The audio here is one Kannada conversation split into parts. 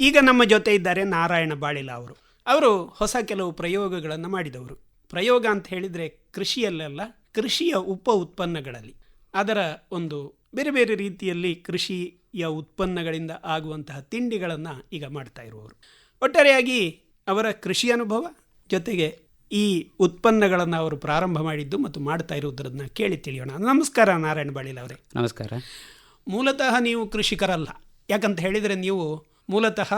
ಈಗ ನಮ್ಮ ಜೊತೆ ಇದ್ದಾರೆ ನಾರಾಯಣ ಬಾಳಿಲ ಅವರು. ಅವರು ಹೊಸ ಕೆಲವು ಪ್ರಯೋಗಗಳನ್ನು ಮಾಡಿದವರು. ಪ್ರಯೋಗ ಅಂತ ಹೇಳಿದರೆ ಕೃಷಿಯಲ್ಲೆಲ್ಲ ಕೃಷಿಯ ಉಪ ಉತ್ಪನ್ನಗಳಲ್ಲಿ. ಅದರ ಒಂದು ಬೇರೆ ಬೇರೆ ರೀತಿಯಲ್ಲಿ ಕೃಷಿಯ ಉತ್ಪನ್ನಗಳಿಂದ ಆಗುವಂತಹ ತಿಂಡಿಗಳನ್ನು ಈಗ ಮಾಡ್ತಾ ಇರುವವರು. ಒಟ್ಟಾರೆಯಾಗಿ ಅವರ ಕೃಷಿ ಅನುಭವ ಜೊತೆಗೆ ಈ ಉತ್ಪನ್ನಗಳನ್ನು ಅವರು ಪ್ರಾರಂಭ ಮಾಡಿದ್ದು ಮತ್ತು ಮಾಡ್ತಾ ಇರುವುದರನ್ನ ಕೇಳಿ ತಿಳಿಯೋಣ. ನಮಸ್ಕಾರ ನಾರಾಯಣ ಬಾಳಿಲ ಅವರೇ. ನಮಸ್ಕಾರ. ಮೂಲತಃ ನೀವು ಕೃಷಿಕರಲ್ಲ. ಯಾಕಂತ ಹೇಳಿದರೆ ನೀವು ಮೂಲತಃ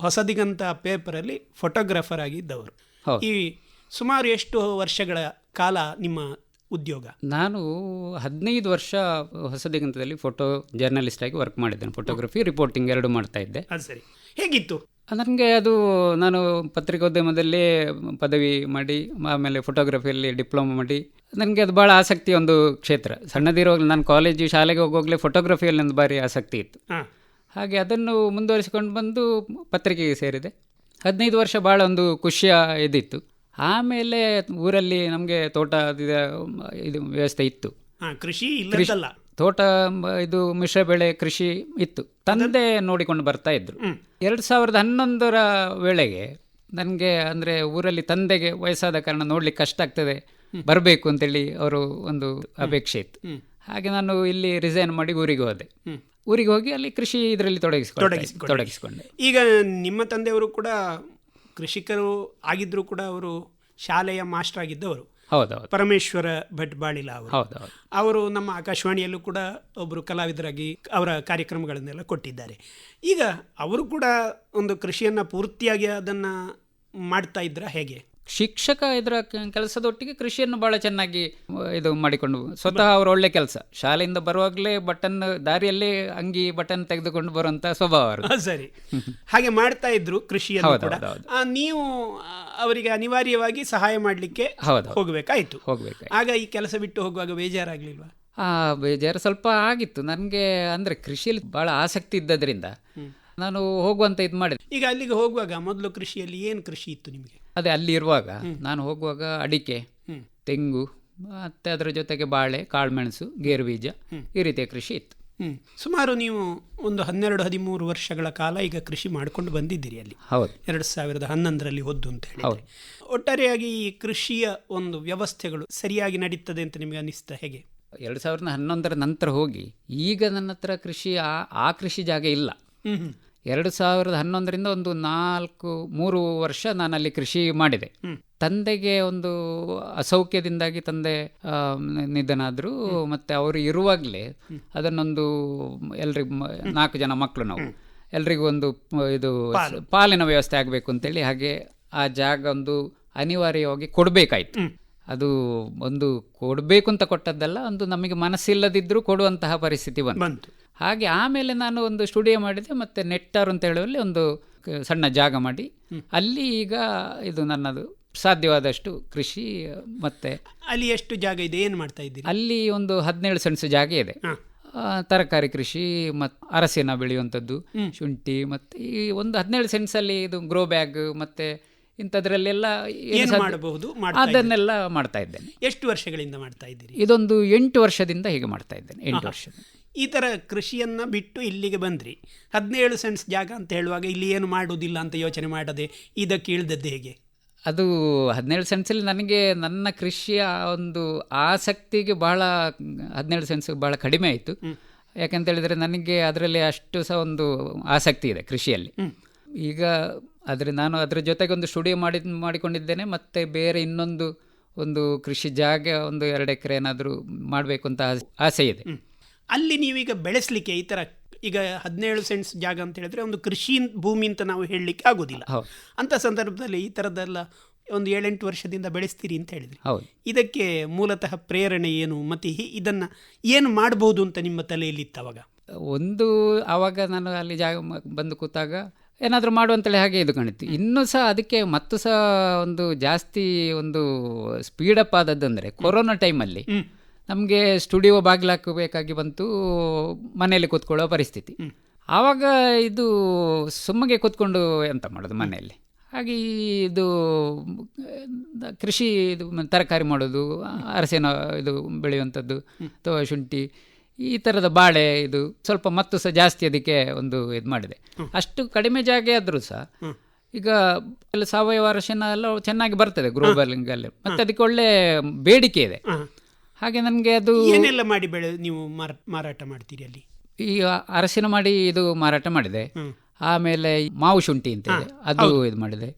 ಹೊಸದಿಗಂತ ಪೇಪರಲ್ಲಿ ಫೋಟೋಗ್ರಾಫರ್ ಆಗಿದ್ದವರು. ಈ ಸುಮಾರು ಎಷ್ಟು ವರ್ಷಗಳ ಕಾಲ ನಿಮ್ಮ ಉದ್ಯೋಗ? ನಾನು ಹದಿನೈದು ವರ್ಷ ಹೊಸದಿಗಂತದಲ್ಲಿ ಫೋಟೋ ಜರ್ನಲಿಸ್ಟ್ ಆಗಿ ವರ್ಕ್ ಮಾಡಿದ್ದೇನೆ. ಫೋಟೋಗ್ರಫಿ ರಿಪೋರ್ಟಿಂಗ್ ಎರಡು ಮಾಡ್ತಾ ಇದ್ದೆ. ಅದು ಸರಿ. ಹೇಗಿತ್ತು? ನನಗೆ ಅದು ನಾನು ಪತ್ರಿಕೋದ್ಯಮದಲ್ಲಿ ಪದವಿ ಮಾಡಿ ಆಮೇಲೆ ಫೋಟೋಗ್ರಫಿಯಲ್ಲಿ ಡಿಪ್ಲೊಮಾ ಮಾಡಿ ನನಗೆ ಅದು ಭಾಳ ಆಸಕ್ತಿ ಒಂದು ಕ್ಷೇತ್ರ. ಸಣ್ಣದಿರುವಾಗಲೇ ನಾನು ಕಾಲೇಜು ಶಾಲೆಗೆ ಹೋಗೋಗ್ಲೇ ಫೋಟೋಗ್ರಫಿಯಲ್ಲಿ ಒಂದು ಭಾರಿ ಆಸಕ್ತಿ ಇತ್ತು. ಹಾಗೆ ಅದನ್ನು ಮುಂದುವರಿಸಿಕೊಂಡು ಬಂದು ಪತ್ರಿಕೆಗೆ ಸೇರಿದೆ. ಹದಿನೈದು ವರ್ಷ ಭಾಳ ಒಂದು ಖುಷಿಯ ಇದಿತ್ತು. ಆಮೇಲೆ ಊರಲ್ಲಿ ನಮಗೆ ತೋಟ ಇದು ವ್ಯವಸ್ಥೆ ಇತ್ತು. ಕೃಷಿ ಇಲ್ಲ ತೋಟ ಇದು ಮಿಶ್ರ ಬೆಳೆ ಕೃಷಿ ಇತ್ತು. ತಂದೆ ನೋಡಿಕೊಂಡು ಬರ್ತಾ ಇದ್ರು. ಎರಡು ಸಾವಿರದ ಹನ್ನೊಂದರ ವೇಳೆಗೆ ನನಗೆ ಅಂದರೆ ಊರಲ್ಲಿ ತಂದೆಗೆ ವಯಸ್ಸಾದ ಕಾರಣ ನೋಡ್ಲಿಕ್ಕೆ ಕಷ್ಟ ಆಗ್ತದೆ. ಬರಬೇಕು ಅಂತೇಳಿ ಅವರು ಒಂದು ಅಪೇಕ್ಷೆ ಇತ್ತು. ಹಾಗೆ ನಾನು ಇಲ್ಲಿ ರಿಸೈನ್ ಮಾಡಿ ಊರಿಗೆ ಹೋದೆ. ಊರಿಗೆ ಹೋಗಿ ಅಲ್ಲಿ ಕೃಷಿ ಇದರಲ್ಲಿ ತೊಡಗಿಸಿಕೊಂಡು. ತೊಡಗಿಸಿಕೊಂಡೆ. ಈಗ ನಿಮ್ಮ ತಂದೆಯವರು ಕೂಡ ಕೃಷಿಕರು ಆಗಿದ್ದರೂ ಕೂಡ ಅವರು ಶಾಲೆಯ ಮಾಸ್ಟರ್ ಆಗಿದ್ದವರು. ಹೌದೌದು. ಪರಮೇಶ್ವರ ಭಟ್ ಬಾಳಿಲ ಅವರು. ಹೌದೌದು. ಅವರು ನಮ್ಮ ಆಕಾಶವಾಣಿಯಲ್ಲೂ ಕೂಡ ಒಬ್ಬರು ಕಲಾವಿದರಾಗಿ ಅವರ ಕಾರ್ಯಕ್ರಮಗಳನ್ನೆಲ್ಲ ಕೊಟ್ಟಿದ್ದಾರೆ. ಈಗ ಅವರು ಕೂಡ ಒಂದು ಕೃಷಿಯನ್ನು ಪೂರ್ತಿಯಾಗಿ ಅದನ್ನು ಮಾಡ್ತಾ ಇದ್ರ ಹೇಗೆ? ಶಿಕ್ಷಕ ಇದರ ಕೆಲಸದೊಟ್ಟಿಗೆ ಕೃಷಿಯನ್ನು ಬಹಳ ಚೆನ್ನಾಗಿ ಇದು ಮಾಡಿಕೊಂಡು ಸ್ವತಃ ಅವರು ಒಳ್ಳೆ ಕೆಲಸ. ಶಾಲೆಯಿಂದ ಬರುವಾಗಲೇ ಬಟನ್ ದಾರಿಯಲ್ಲೇ ಅಂಗಿ ಬಟನ್ ತೆಗೆದುಕೊಂಡು ಬರುವಂತಹ ಸ್ವಭಾವ ಸರಿ. ಹಾಗೆ ಮಾಡ್ತಾ ಇದ್ರು ಕೃಷಿಯನ್ನು. ಆ, ನೀವು ಅವರಿಗೆ ಅನಿವಾರ್ಯವಾಗಿ ಸಹಾಯ ಮಾಡಲಿಕ್ಕೆ ಹೌದು ಹೋಗಬೇಕಾಯ್ತು. ಹೋಗ್ಬೇಕು ಆಗ ಈ ಕೆಲಸ ಬಿಟ್ಟು ಹೋಗುವಾಗ ಬೇಜಾರಾಗ್ಲಿಲ್ವಾ? ಆ ಬೇಜಾರು ಸ್ವಲ್ಪ ಆಗಿತ್ತು. ನನಗೆ ಅಂದರೆ ಕೃಷಿಯಲ್ಲಿ ಭಾಳ ಆಸಕ್ತಿ ಇದ್ದದ್ರಿಂದ ನಾನು ಹೋಗುವಂತ ಇದು ಮಾಡಿದೆ. ಈಗ ಅಲ್ಲಿಗೆ ಹೋಗುವಾಗ ಮೊದಲು ಕೃಷಿಯಲ್ಲಿ ಏನು ಕೃಷಿ ಇತ್ತು ನಿಮಗೆ? ಅದೇ ಅಲ್ಲಿ ಇರುವಾಗ ನಾನು ಹೋಗುವಾಗ ಅಡಿಕೆ ತೆಂಗು ಮತ್ತು ಅದರ ಜೊತೆಗೆ ಬಾಳೆ ಕಾಳುಮೆಣಸು ಗೇರು ಬೀಜ ಈ ರೀತಿಯ ಕೃಷಿ ಇತ್ತು. ಸುಮಾರು ನೀವು ಒಂದು ಹನ್ನೆರಡು ಹದಿಮೂರು ವರ್ಷಗಳ ಕಾಲ ಈಗ ಕೃಷಿ ಮಾಡ್ಕೊಂಡು ಬಂದಿದ್ದೀರಿ ಅಲ್ಲಿ. ಹೌದು. ಎರಡು ಸಾವಿರದ ಹನ್ನೊಂದರಲ್ಲಿ ಹೊದ್ದು ಅಂತ ಹೇಳಿ ಒಟ್ಟಾರೆಯಾಗಿ ಈ ಕೃಷಿಯ ಒಂದು ವ್ಯವಸ್ಥೆಗಳು ಸರಿಯಾಗಿ ನಡೀತದೆ ಅಂತ ನಿಮಗೆ ಅನಿಸ್ತಾ ಹೇಗೆ? ಎರಡು ಸಾವಿರದ ಹನ್ನೊಂದರ ನಂತರ ಹೋಗಿ ಈಗ ನನ್ನ ಹತ್ರ ಕೃಷಿ ಆ ಕೃಷಿ ಜಾಗ ಇಲ್ಲ. ಎರಡು ಸಾವಿರದ ಹನ್ನೊಂದರಿಂದ ಒಂದು ನಾಲ್ಕು ಮೂರು ವರ್ಷ ನಾನು ಅಲ್ಲಿ ಕೃಷಿ ಮಾಡಿದೆ. ತಂದೆಗೆ ಒಂದು ಅಸೌಖ್ಯದಿಂದಾಗಿ ತಂದೆ ನಿಧನಾದರು. ನಿಧನ ಆದರು ಮತ್ತು ಅವರು ಇರುವಾಗಲೇ ಅದನ್ನೊಂದು ಎಲ್ರಿಗೂ ನಾಲ್ಕು ಜನ ಮಕ್ಕಳು ನಾವು. ಎಲ್ರಿಗೂ ಒಂದು ಇದು ಪಾಲಿನ ವ್ಯವಸ್ಥೆ ಆಗಬೇಕು ಅಂತೇಳಿ ಹಾಗೆ ಆ ಜಾಗ ಒಂದು ಅನಿವಾರ್ಯವಾಗಿ ಕೊಡಬೇಕಾಯ್ತು. ಅದು ಒಂದು ಕೊಡಬೇಕು ಅಂತ ಕೊಟ್ಟದ್ದಲ್ಲ ಒಂದು ನಮಗೆ ಮನಸ್ಸಿಲ್ಲದಿದ್ದರೂ ಕೊಡುವಂತಹ ಪರಿಸ್ಥಿತಿ ಬಂತು. ಹಾಗೆ ಆಮೇಲೆ ನಾನು ಒಂದು ಸ್ಟುಡಿಯೋ ಮಾಡಿದೆ ಮತ್ತು ನೆಟ್ಟರ್ ಅಂತ ಹೇಳುವಲ್ಲಿ ಒಂದು ಸಣ್ಣ ಜಾಗ ಮಾಡಿ. ಅಲ್ಲಿ ಈಗ ಇದು ನನ್ನದು ಸಾಧ್ಯವಾದಷ್ಟು ಕೃಷಿ ಮತ್ತೆ ಅಲ್ಲಿ ಎಷ್ಟು ಜಾಗ ಇದೆ? ಏನು ಮಾಡ್ತಾ ಇದ್ದೀರಿ? ಅಲ್ಲಿ ಒಂದು ಹದಿನೇಳು ಸೆಣಸು ಜಾಗ ಇದೆ. ತರಕಾರಿ ಕೃಷಿ ಮತ್ತು ಅರಸಿನ ಬೆಳೆಯುವಂಥದ್ದು ಶುಂಠಿ ಮತ್ತು ಈ ಒಂದು ಹದಿನೇಳು ಸೆನ್ಸಲ್ಲಿ ಇದು ಗ್ರೋ ಬ್ಯಾಗ್ ಮತ್ತು ಇಂಥದ್ರಲ್ಲೆಲ್ಲ ಏನು ಮಾಡಬಹುದು. ಅದನ್ನೆಲ್ಲ ಮಾಡ್ತಾ ಇದ್ದೇನೆ. ಎಷ್ಟು ವರ್ಷಗಳಿಂದ ಮಾಡ್ತಾ ಇದ್ದೀರಿ? ಇದೊಂದು ಎಂಟು ವರ್ಷದಿಂದ ಹೀಗೆ ಮಾಡ್ತಾ ಇದ್ದೇನೆ ಎಂಟು ವರ್ಷ. ಈ ಥರ ಕೃಷಿಯನ್ನ ಬಿಟ್ಟು ಇಲ್ಲಿಗೆ ಬಂದ್ರಿ. ಹದಿನೇಳು ಸೆನ್ಸ್ ಜಾಗ ಅಂತ ಹೇಳುವಾಗ ಇಲ್ಲಿ ಏನು ಮಾಡುವುದಿಲ್ಲ ಅಂತ ಯೋಚನೆ ಮಾಡದೆ ಇದಕ್ಕೆ ಇಳಿದದ್ದು ಹೇಗೆ? ಅದು ಹದಿನೇಳು ಸೆನ್ಸಲ್ಲಿ ನನಗೆ ನನ್ನ ಕೃಷಿಯ ಒಂದು ಆಸಕ್ತಿಗೆ ಬಹಳ ಹದಿನೇಳು ಸೆನ್ಸ್ ಬಹಳ ಕಡಿಮೆ ಆಯಿತು. ಯಾಕಂತ ಹೇಳಿದರೆ ನನಗೆ ಅದರಲ್ಲಿ ಅಷ್ಟು ಸಹ ಒಂದು ಆಸಕ್ತಿ ಇದೆ ಕೃಷಿಯಲ್ಲಿ. ಈಗ ಆದರೆ ನಾನು ಅದರ ಜೊತೆಗೆ ಒಂದು ಸ್ಟುಡಿಯೋ ಮಾಡಿ ಮಾಡಿಕೊಂಡಿದ್ದೇನೆ ಮತ್ತು ಬೇರೆ ಇನ್ನೊಂದು ಒಂದು ಕೃಷಿ ಜಾಗ ಒಂದು ಎರಡು ಎಕರೆ ಏನಾದರೂ ಮಾಡಬೇಕು ಅಂತ ಆಸೆ- ಇದೆ. ಅಲ್ಲಿ ನೀವೀಗ ಬೆಳೆಸಲಿಕ್ಕೆ ಈ ಥರ ಈಗ ಹದಿನೇಳು ಸೆಂಟ್ಸ್ ಜಾಗ ಅಂತ ಹೇಳಿದ್ರೆ ಒಂದು ಕೃಷಿ ಭೂಮಿ ಅಂತ ನಾವು ಹೇಳಲಿಕ್ಕೆ ಆಗೋದಿಲ್ಲ. ಅಂಥ ಸಂದರ್ಭದಲ್ಲಿ ಈ ಥರದ್ದೆಲ್ಲ ಒಂದು ಏಳೆಂಟು ವರ್ಷದಿಂದ ಬೆಳೆಸ್ತೀರಿ ಅಂತ ಹೇಳಿದ್ರಿ. ಹೌದು. ಇದಕ್ಕೆ ಮೂಲತಃ ಪ್ರೇರಣೆ ಏನು ಮತ್ತು ಇದನ್ನು ಏನು ಮಾಡಬಹುದು ಅಂತ ನಿಮ್ಮ ತಲೆಯಲ್ಲಿ ಇತ್ತು ಅವಾಗ? ಒಂದು ಆವಾಗ ನಾನು ಅಲ್ಲಿ ಜಾಗ ಬಂದು ಕೂತಾಗ ಏನಾದರೂ ಮಾಡುವಂತೇಳಿ ಹಾಗೆ ಇದು ಕಾಣಿತ್ತು ಇನ್ನೂ ಸಹ ಅದಕ್ಕೆ ಮತ್ತು ಸಹ ಒಂದು ಜಾಸ್ತಿ ಒಂದು ಸ್ಪೀಡಪ್ ಆದದ್ದಂದರೆ ಕೊರೋನಾ ಟೈಮಲ್ಲಿ ನಮಗೆ ಸ್ಟುಡಿಯೋ ಬಾಗಿಲು ಹಾಕಬೇಕಾಗಿ ಬಂತು ಮನೆಯಲ್ಲಿ ಕೂತ್ಕೊಳ್ಳೋ ಪರಿಸ್ಥಿತಿ. ಆವಾಗ ಇದು ಸುಮ್ಮಗೆ ಕೂತ್ಕೊಂಡು ಎಂತ ಮಾಡೋದು ಮನೆಯಲ್ಲಿ? ಹಾಗೆ ಈ ಇದು ಕೃಷಿ ಇದು ತರಕಾರಿ ಮಾಡೋದು ಅರಸಿನ ಇದು ಬೆಳೆಯುವಂಥದ್ದು ಅಥವಾ ಶುಂಠಿ ಈ ಥರದ ಬಾಳೆ ಇದು ಸ್ವಲ್ಪ ಮತ್ತು ಸಹ ಜಾಸ್ತಿ ಅದಕ್ಕೆ ಒಂದು ಇದು ಮಾಡಿದೆ. ಅಷ್ಟು ಕಡಿಮೆ ಜಾಗ ಆದರೂ ಸಹ ಈಗ ಎಲ್ಲ ಸಾವಯವ ಅರಶಿನ ಎಲ್ಲ ಚೆನ್ನಾಗಿ ಬರ್ತದೆ ಗ್ರೋಬಲಿಂಗಲ್ಲಿ ಮತ್ತೆ ಅದಕ್ಕೆ ಒಳ್ಳೆ ಬೇಡಿಕೆ ಇದೆ. ಹಾಗೆ ನನಗೆ ಅದು ಏನೆಲ್ಲ ಮಾಡಿ ಬೆಳೆ ನೀವು ಮಾರಾಟ ಮಾಡ್ತೀರಿ ಅಲ್ಲಿ? ಈ ಅರಶಿನ ಮಾಡಿ ಇದು ಮಾರಾಟ ಮಾಡಿದೆ. ಆಮೇಲೆ ಮಾವು ಶುಂಠಿ ಅಂತ ಇದೆ ಅದು ಇದು ಮಾಡಿದೆ.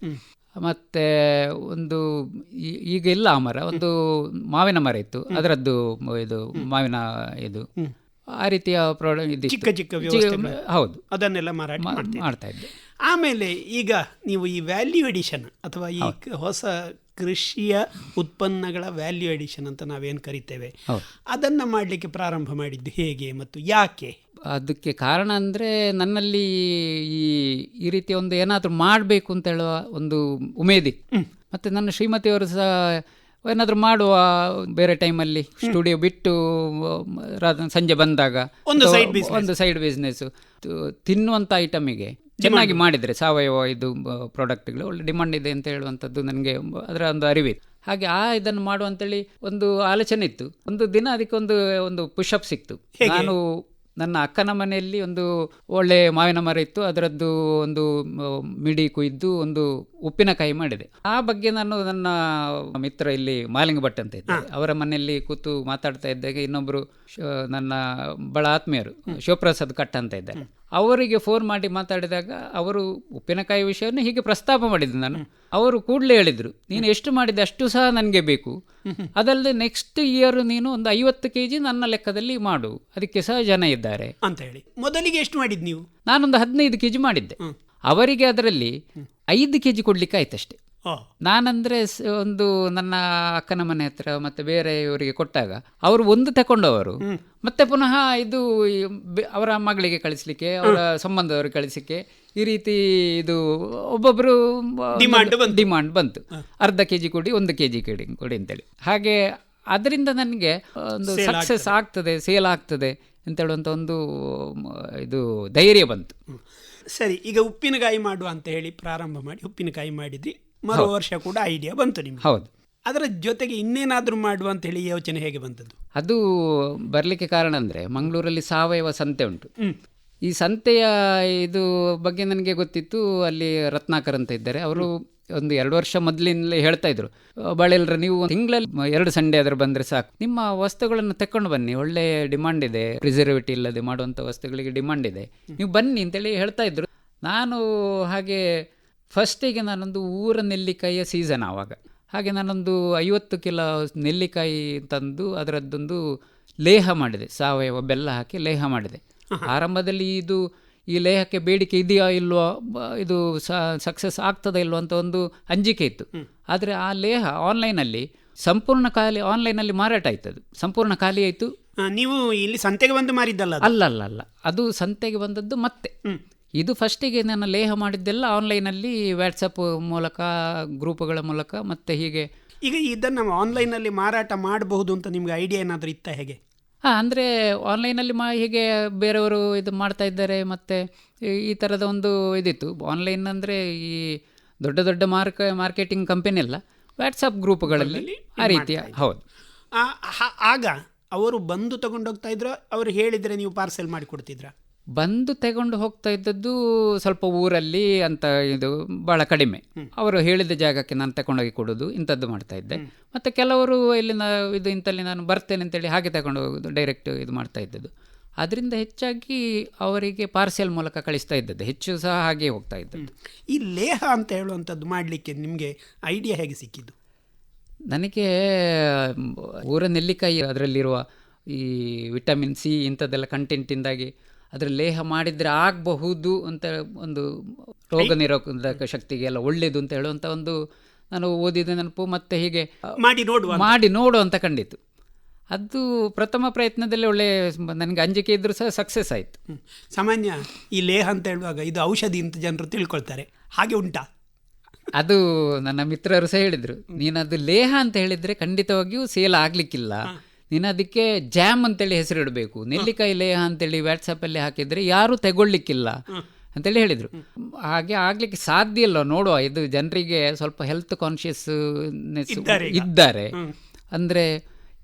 ಮತ್ತೆ ಒಂದು ಈಗ ಇಲ್ಲ ಆ ಮರ ಒಂದು ಮಾವಿನ ಮರ ಇತ್ತು. ಅದರದ್ದು ಇದು ಮಾವಿನ ಇದು. ಆ ರೀತಿಯ ಪ್ರಾಡಕ್ಟ್ ಇದು ಚಿಕ್ಕ ಚಿಕ್ಕ. ಹೌದು. ಅದನ್ನೆಲ್ಲ ಮಾರಾಟ ಮಾಡ್ತಾ ಇದ್ದೆ. ಆಮೇಲೆ ಈಗ ನೀವು ಈ ವ್ಯಾಲ್ಯೂ ಎಡಿಷನ್ ಅಥವಾ ಈ ಹೊಸ ಕೃಷಿಯ ಉತ್ಪನ್ನಗಳ ವ್ಯಾಲ್ಯೂ ಎಡಿಷನ್ ಅಂತ ನಾವೇನು ಕರಿತೇವೆ. ಅದನ್ನು ಮಾಡಲಿಕ್ಕೆ ಪ್ರಾರಂಭ ಮಾಡಿದ್ದು ಹೇಗೆ ಮತ್ತು ಯಾಕೆ? ಅದಕ್ಕೆ ಕಾರಣ ಅಂದರೆ ನನ್ನಲ್ಲಿ ಈ ಈ ರೀತಿ ಒಂದು ಏನಾದರೂ ಮಾಡಬೇಕು ಅಂತ ಹೇಳುವ ಒಂದು ಉಮೇದಿ. ಮತ್ತು ನನ್ನ ಶ್ರೀಮತಿಯವರು ಸಹ ಏನಾದರೂ ಮಾಡುವ ಬೇರೆ ಟೈಮಲ್ಲಿ ಸ್ಟುಡಿಯೋ ಬಿಟ್ಟು ರಾತ್ರಿ ಸಂಜೆ ಬಂದಾಗ. ಒಂದು ಸೈಡ್ ಬಿಸ್ನೆಸ್ ತಿನ್ನುವಂಥ ಐಟಮಿಗೆ ಚೆನ್ನಾಗಿ ಮಾಡಿದರೆ ಸಾವಯವ ಇದು ಪ್ರಾಡಕ್ಟ್ಗಳು ಒಳ್ಳೆ ಡಿಮಾಂಡ್ ಇದೆ ಅಂತ ಹೇಳುವಂಥದ್ದು ನನಗೆ ಅದರ ಒಂದು ಅರಿವಿತ್ತು ಹಾಗೆ ಆ ಇದನ್ನು ಮಾಡುವಂತೇಳಿ ಒಂದು ಆಲೋಚನೆ ಇತ್ತು. ಒಂದು ದಿನ ಅದಕ್ಕೆ ಒಂದು ಒಂದು ಪುಷಪ್ ಸಿಕ್ತು. ನಾನು ನನ್ನ ಅಕ್ಕನ ಮನೆಯಲ್ಲಿ ಒಂದು ಒಳ್ಳೆ ಮಾವಿನ ಮರ ಇತ್ತು. ಅದರದ್ದು ಒಂದು ಮಿಡಿ ಕುಯ್ದು ಒಂದು ಉಪ್ಪಿನಕಾಯಿ ಮಾಡಿದೆ. ಆ ಬಗ್ಗೆ ನಾನು ನನ್ನ ಮಿತ್ರ ಇಲ್ಲಿ ಮಾಲಿಂಗ ಭಟ್ ಅಂತ ಇದ್ದೆ ಅವರ ಮನೆಯಲ್ಲಿ ಕೂತು ಮಾತಾಡ್ತಾ ಇದ್ದಾಗ ಇನ್ನೊಬ್ಬರು ನನ್ನ ಬಹಳ ಆತ್ಮೀಯರು ಶಿವಪ್ರಸಾದ್ ಕಟ್ಟ ಅಂತ ಇದ್ದಾರೆ. ಅವರಿಗೆ ಫೋನ್ ಮಾಡಿ ಮಾತಾಡಿದಾಗ ಅವರು ಉಪ್ಪಿನಕಾಯಿ ವಿಷಯವನ್ನು ಹೀಗೆ ಪ್ರಸ್ತಾಪ ಮಾಡಿದ್ದು ನಾನು. ಅವರು ಕೂಡಲೇ ಹೇಳಿದರು ನೀನು ಎಷ್ಟು ಮಾಡಿದೆ ಅಷ್ಟು ಸಹ ನನಗೆ ಬೇಕು. ಅದಲ್ಲದೆ ನೆಕ್ಸ್ಟ್ ಇಯರ್ ನೀನು ಒಂದು ಐವತ್ತು ಕೆ ಜಿ ನನ್ನ ಲೆಕ್ಕದಲ್ಲಿ ಮಾಡು. ಅದಕ್ಕೆ ಸಹ ಜನ ಇದ್ದಾರೆ. ಅಂತ ಹೇಳಿ. ಮೊದಲಿಗೆ ಎಷ್ಟು ಮಾಡಿದ್ದು ನೀವು? ನಾನೊಂದು ಹದಿನೈದು ಕೆ ಜಿ ಮಾಡಿದ್ದೆ ಅವರಿಗೆ ಅದರಲ್ಲಿ ಐದು ಕೆ ಜಿ ಕೊಡ್ಲಿಕ್ಕೆ ಆಯ್ತಷ್ಟೇ ನಾನಂದ್ರೆ ಒಂದು ನನ್ನ ಅಕ್ಕನ ಮನೆ ಹತ್ರ ಮತ್ತೆ ಬೇರೆ ಇವರಿಗೆ ಕೊಟ್ಟಾಗ ಅವರು ಒಂದು ತಕೊಂಡವರು. ಮತ್ತೆ ಪುನಃ ಇದು ಅವರ ಮಗಳಿಗೆ ಕಳಿಸ್ಲಿಕ್ಕೆ ಅವರ ಸಂಬಂಧದವರು ಕಳಿಸಲಿಕ್ಕೆ ಈ ರೀತಿ ಇದು ಒಬ್ಬೊಬ್ರು ಡಿಮಾಂಡ್ ಬಂತು. ಅರ್ಧ ಕೆ ಜಿ ಕೊಡಿ ಒಂದು ಕೆ ಜಿ ಕೊಡಿ ಕೊಡಿ ಅಂತೇಳಿ. ಹಾಗೆ ಅದರಿಂದ ನನಗೆ ಒಂದು ಸಕ್ಸಸ್ ಆಗ್ತದೆ. ಸೇಲ್ ಆಗ್ತದೆ ಅಂತ ಹೇಳುವಂಥ ಒಂದು ಇದು ಧೈರ್ಯ ಬಂತು. ಸರಿ ಈಗ ಉಪ್ಪಿನಕಾಯಿ ಮಾಡುವ ಅಂತ ಹೇಳಿ ಪ್ರಾರಂಭ ಮಾಡಿ ಉಪ್ಪಿನಕಾಯಿ ಮಾಡಿದ್ರಿ ಮರು ವರ್ಷ ಕೂಡ ಐಡಿಯಾ ಬಂತು ನಿಮ್ಗೆ. ಹೌದು. ಅದರ ಜೊತೆಗೆ ಇನ್ನೇನಾದರೂ ಮಾಡುವ ಅಂತ ಹೇಳಿ ಯೋಚನೆ ಹೇಗೆ ಬಂತದ್ದು? ಅದು ಬರಲಿಕ್ಕೆ ಕಾರಣ ಅಂದರೆ ಮಂಗಳೂರಲ್ಲಿ ಸಾವಯವ ಸಂತೆ ಉಂಟು. ಈ ಸಂತೆಯ ಇದು ಬಗ್ಗೆ ನನಗೆ ಗೊತ್ತಿತ್ತು ಅಲ್ಲಿ ರತ್ನಾಕರ್ ಅಂತ ಇದ್ದಾರೆ. ಅವರು ಒಂದು ಎರಡು ವರ್ಷ ಮೊದಲಿನಲ್ಲೇ ಹೇಳ್ತಾ ಇದ್ರು. ಬಾಳೆಲ್ರ ನೀವು ತಿಂಗಳಲ್ಲಿ ಎರಡು ಸಂಡೆ ಆದರೂ ಬಂದರೆ ಸಾಕು. ನಿಮ್ಮ ವಸ್ತುಗಳನ್ನು ತಕೊಂಡು ಬನ್ನಿ ಒಳ್ಳೆ ಡಿಮಾಂಡ್ ಇದೆ. ಪ್ರಿಸರ್ವೇಟಿವ್ ಇಲ್ಲದೆ ಮಾಡುವಂಥ ವಸ್ತುಗಳಿಗೆ ಡಿಮಾಂಡ್ ಇದೆ. ನೀವು ಬನ್ನಿ ಅಂತೇಳಿ ಹೇಳ್ತಾ ಇದ್ರು. ನಾನು ಹಾಗೆ ಫಸ್ಟಿಗೆ ನಾನೊಂದು ಊರ ನೆಲ್ಲಿಕಾಯಿಯ ಸೀಸನ್ ಆವಾಗ. ಹಾಗೆ ನಾನೊಂದು ಐವತ್ತು ಕಿಲೋ ನೆಲ್ಲಿಕಾಯಿ ತಂದು ಅದರದ್ದೊಂದು ಲೇಹ ಮಾಡಿದೆ. ಸಾವಯವ ಬೆಲ್ಲ ಹಾಕಿ ಲೇಹ ಮಾಡಿದೆ. ಆರಂಭದಲ್ಲಿ ಇದು ಈ ಲೇಹಕ್ಕೆ ಬೇಡಿಕೆ ಇದೆಯಾ ಇಲ್ವೋ ಇದು ಸಕ್ಸಸ್ ಆಗ್ತದಾ ಇಲ್ವೋ ಅಂತ ಒಂದು ಅಂಜಿಕೆ ಇತ್ತು. ಆದರೆ ಆ ಲೇಹ ಆನ್ಲೈನಲ್ಲಿ ಸಂಪೂರ್ಣ ಖಾಲಿ ಆನ್ಲೈನಲ್ಲಿ ಮಾರಾಟ ಆಯ್ತು ಅದು. ಸಂಪೂರ್ಣ ಖಾಲಿ ಆಯಿತು. ನೀವು ಇಲ್ಲಿ ಸಂತೆಗೆ ಬಂದು ಮಾರಿದ್ದಲ್ಲ? ಅಲ್ಲ ಅಲ್ಲ ಅಲ್ಲ ಅದು ಸಂತೆಗೆ ಬಂದದ್ದು ಮತ್ತೆ. ಇದು ಫಸ್ಟಿಗೆ ನಾನು ಲೇಹ ಮಾಡಿದ್ದೆಲ್ಲ ಆನ್ಲೈನಲ್ಲಿ ವ್ಯಾಟ್ಸಪ್ ಮೂಲಕ ಗ್ರೂಪ್ಗಳ ಮೂಲಕ ಮತ್ತು ಹೀಗೆ. ಈಗ ಇದನ್ನು ಆನ್ಲೈನಲ್ಲಿ ಮಾರಾಟ ಮಾಡಬಹುದು ಅಂತ ನಿಮಗೆ ಐಡಿಯಾ ಏನಾದರೂ ಇತ್ತ ಹೇಗೆ? ಹಾಂ ಅಂದರೆ ಆನ್ಲೈನಲ್ಲಿ ಮಾ ಹೀಗೆ ಬೇರೆಯವರು ಇದು ಮಾಡ್ತಾ ಇದ್ದಾರೆ ಮತ್ತು ಈ- ಥರದ ಒಂದು ಇದಿತ್ತು. ಆನ್ಲೈನ್ ಅಂದರೆ ಈ ದೊಡ್ಡ ದೊಡ್ಡ ಮಾರ್ಕ ಮಾರ್ಕೆಟಿಂಗ್ ಕಂಪನಿ ಅಲ್ಲ ವ್ಯಾಟ್ಸಪ್ ಗ್ರೂಪ್ಗಳಲ್ಲಿ ಆ ರೀತಿಯ. ಹೌದು. ಆಗ ಅವರು ಬಂದು ತಗೊಂಡೋಗ್ತಾ ಇದ್ರು ಅವರು ಹೇಳಿದರೆ ನೀವು ಪಾರ್ಸೆಲ್ ಮಾಡಿ ಕೊಡ್ತಿದ್ರಾ ಬಂದು ತಗೊಂಡು ಹೋಗ್ತಾ ಇದ್ದದ್ದು ಸ್ವಲ್ಪ ಊರಲ್ಲಿ ಅಂತ ಇದು ಭಾಳ ಕಡಿಮೆ. ಅವರು ಹೇಳಿದ ಜಾಗಕ್ಕೆ ನಾನು ತಗೊಂಡೋಗಿ ಕೊಡೋದು ಇಂಥದ್ದು ಮಾಡ್ತಾ ಇದ್ದೆ. ಮತ್ತು ಕೆಲವರು ಇಲ್ಲಿ ನಾ ಇದು ಇಂಥಲ್ಲಿ ನಾನು ಬರ್ತೇನೆ ಅಂತೇಳಿ ಹಾಗೆ ತಗೊಂಡು ಹೋಗೋದು ಡೈರೆಕ್ಟ್ ಇದು ಮಾಡ್ತಾ ಇದ್ದದ್ದು. ಅದರಿಂದ ಹೆಚ್ಚಾಗಿ ಅವರಿಗೆ ಪಾರ್ಸೆಲ್ ಮೂಲಕ ಕಳಿಸ್ತಾ ಇದ್ದದ್ದು ಹೆಚ್ಚು ಸಹ ಹಾಗೆ ಹೋಗ್ತಾ ಇದ್ದದ್ದು. ಈ ಲೇಹ ಅಂತ ಹೇಳುವಂಥದ್ದು ಮಾಡಲಿಕ್ಕೆ ನಿಮಗೆ ಐಡಿಯಾ ಹೇಗೆ ಸಿಕ್ಕಿದ್ದು? ನನಗೆ ಊರ ನೆಲ್ಲಿಕಾಯಿ ಅದರಲ್ಲಿರುವ ಈ ವಿಟಮಿನ್ ಸಿ ಇಂಥದ್ದೆಲ್ಲ ಕಂಟೆಂಟಿಂದಾಗಿ ಅದರ ಲೇಹ ಮಾಡಿದರೆ ಆಗಬಹುದು ಅಂತ ಒಂದು ರೋಗ ನಿರೋಧಕ ಶಕ್ತಿಗೆ ಎಲ್ಲ ಒಳ್ಳೆಯದು ಅಂತ ಹೇಳುವಂಥ ಒಂದು ನಾನು ಓದಿದ ನೆನಪು ಮತ್ತು ಹೀಗೆ ಮಾಡಿ ನೋಡುವ ಮಾಡಿ ನೋಡು ಅಂತ ಕಂಡಿತು. ಅದು ಪ್ರಥಮ ಪ್ರಯತ್ನದಲ್ಲಿ ಒಳ್ಳೆ ನನಗೆ ಅಂಜಿಕೆ ಇದ್ದರೂ ಸಹ ಸಕ್ಸಸ್ ಆಯಿತು. ಸಾಮಾನ್ಯ ಈ ಲೇಹ ಅಂತ ಹೇಳುವಾಗ ಇದು ಔಷಧಿ ಅಂತ ಜನರು ತಿಳ್ಕೊಳ್ತಾರೆ. ಹಾಗೆ ಉಂಟಾ? ಅದು ನನ್ನ ಮಿತ್ರರು ಸಹ ಹೇಳಿದರು. ನೀನು ಅದು ಲೇಹ ಅಂತ ಹೇಳಿದರೆ ಖಂಡಿತವಾಗಿಯೂ ಸೇಲ್ ಆಗಲಿಕ್ಕಿಲ್ಲ. ನೀನು ಅದಕ್ಕೆ ಜಾಮ್ ಅಂತೇಳಿ ಹೆಸರಿಡಬೇಕು. ನೆಲ್ಲಿಕಾಯಿ ಲೇಹ ಅಂತೇಳಿ ವ್ಯಾಟ್ಸಪ್ಪಲ್ಲಿ ಹಾಕಿದರೆ ಯಾರೂ ತಗೊಳ್ಳಿಕ್ಕಿಲ್ಲ ಅಂತೇಳಿ ಹೇಳಿದರು. ಹಾಗೆ ಆಗಲಿಕ್ಕೆ ಸಾಧ್ಯ ಇಲ್ಲ ನೋಡುವ ಇದು ಜನರಿಗೆ ಸ್ವಲ್ಪ ಹೆಲ್ತ್ ಕಾನ್ಷಿಯಸ್ನೆಸ್ ಇದ್ದಾರೆ ಅಂದರೆ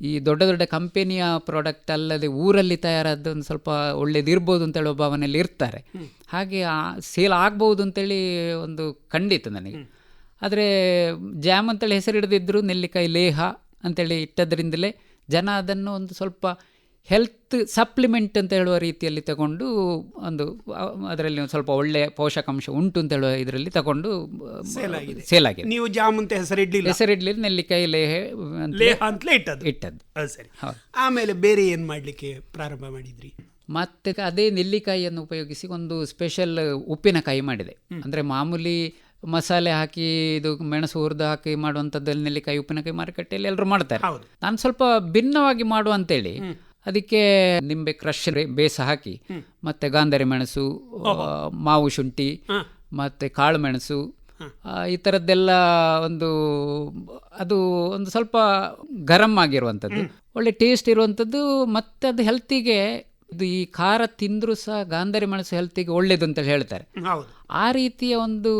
ಈ ದೊಡ್ಡ ದೊಡ್ಡ ಕಂಪೆನಿಯ ಪ್ರಾಡಕ್ಟ್ ಅಲ್ಲದೆ ಊರಲ್ಲಿ ತಯಾರಾದ ಒಂದು ಸ್ವಲ್ಪ ಒಳ್ಳೇದಿರ್ಬೋದು ಅಂತ ಹೇಳುವ ಭಾವನೆಯಲ್ಲಿ ಇರ್ತಾರೆ. ಹಾಗೆ ಸೇಲ್ ಆಗ್ಬೋದು ಅಂತೇಳಿ ಒಂದು ಖಂಡಿತ ನನಗೆ. ಆದರೆ ಜಾಮ್ ಅಂತೇಳಿ ಹೆಸರಿಡದಿದ್ದರು ನೆಲ್ಲಿಕಾಯಿ ಲೇಹ ಅಂತೇಳಿ ಇಟ್ಟದ್ರಿಂದಲೇ ಜನ ಅದನ್ನು ಒಂದು ಸ್ವಲ್ಪ ಹೆಲ್ತ್ ಸಪ್ಲಿಮೆಂಟ್ ಅಂತ ಹೇಳುವ ರೀತಿಯಲ್ಲಿ ತಗೊಂಡು ಒಂದು ಅದರಲ್ಲಿ ಒಂದು ಸ್ವಲ್ಪ ಒಳ್ಳೆಯ ಪೋಷಕಾಂಶ ಉಂಟು ಅಂತ ಹೇಳುವ ಇದರಲ್ಲಿ ತಗೊಂಡು ಸೇಲ್ ಆಗಿದೆ. ನೀವು ಜಾಮ್ ಹೆಸರಿಡ್ಲಿ ಹೆಸರಿಡ್ಲಿಲ್ಲ ಹೆಸರಿಡ್ಲಿ ನೆಲ್ಲಿಕಾಯಿ ಲೇಹ ಅಂತ ಲೇಹ ಅಂತಲೇ ಇಟ್ಟದ್ದು? ಇಟ್ಟದ್ದು. ಸರಿ. ಆಮೇಲೆ ಬೇರೆ ಏನು ಮಾಡ್ಲಿಕ್ಕೆ ಪ್ರಾರಂಭ ಮಾಡಿದ್ರಿ? ಮತ್ತೆ ಅದೇ ನೆಲ್ಲಿಕಾಯಿಯನ್ನು ಉಪಯೋಗಿಸಿ ಒಂದು ಸ್ಪೆಷಲ್ ಉಪ್ಪಿನಕಾಯಿ ಮಾಡಿದೆ. ಅಂದರೆ ಮಾಮೂಲಿ ಮಸಾಲೆ ಹಾಕಿ ಇದು ಮೆಣಸು ಹುರಿದು ಹಾಕಿ ಮಾಡುವಂಥದ್ದಲ್ಲಿ ನೆಲ್ಲಿಕಾಯಿ ಉಪ್ಪಿನಕಾಯಿ ಮಾರುಕಟ್ಟೆಯಲ್ಲಿ ಎಲ್ಲರೂ ಮಾಡ್ತಾರೆ. ನಾನು ಸ್ವಲ್ಪ ಭಿನ್ನವಾಗಿ ಮಾಡು ಅಂತೇಳಿ ಅದಕ್ಕೆ ನಿಂಬೆ ಕ್ರಶ್ ಬೇಸ ಹಾಕಿ ಮತ್ತೆ ಗಾಂಧರಿ ಮೆಣಸು ಮಾವು ಶುಂಠಿ ಮತ್ತೆ ಕಾಳು ಮೆಣಸು ಈ ಥರದ್ದೆಲ್ಲ ಒಂದು ಅದು ಒಂದು ಸ್ವಲ್ಪ ಗರಮ್ ಆಗಿರುವಂಥದ್ದು ಒಳ್ಳೆ ಟೇಸ್ಟ್ ಇರುವಂಥದ್ದು ಮತ್ತೆ ಅದು ಹೆಲ್ತಿಗೆ ಇದು ಈ ಖಾರ ತಿಂದರೂ ಸಹ ಗಾಂಧಾರಿ ಮೆಣಸು ಹೆಲ್ತಿಗೆ ಒಳ್ಳೇದು ಅಂತೇಳಿ ಹೇಳ್ತಾರೆ. ಆ ರೀತಿಯ ಒಂದು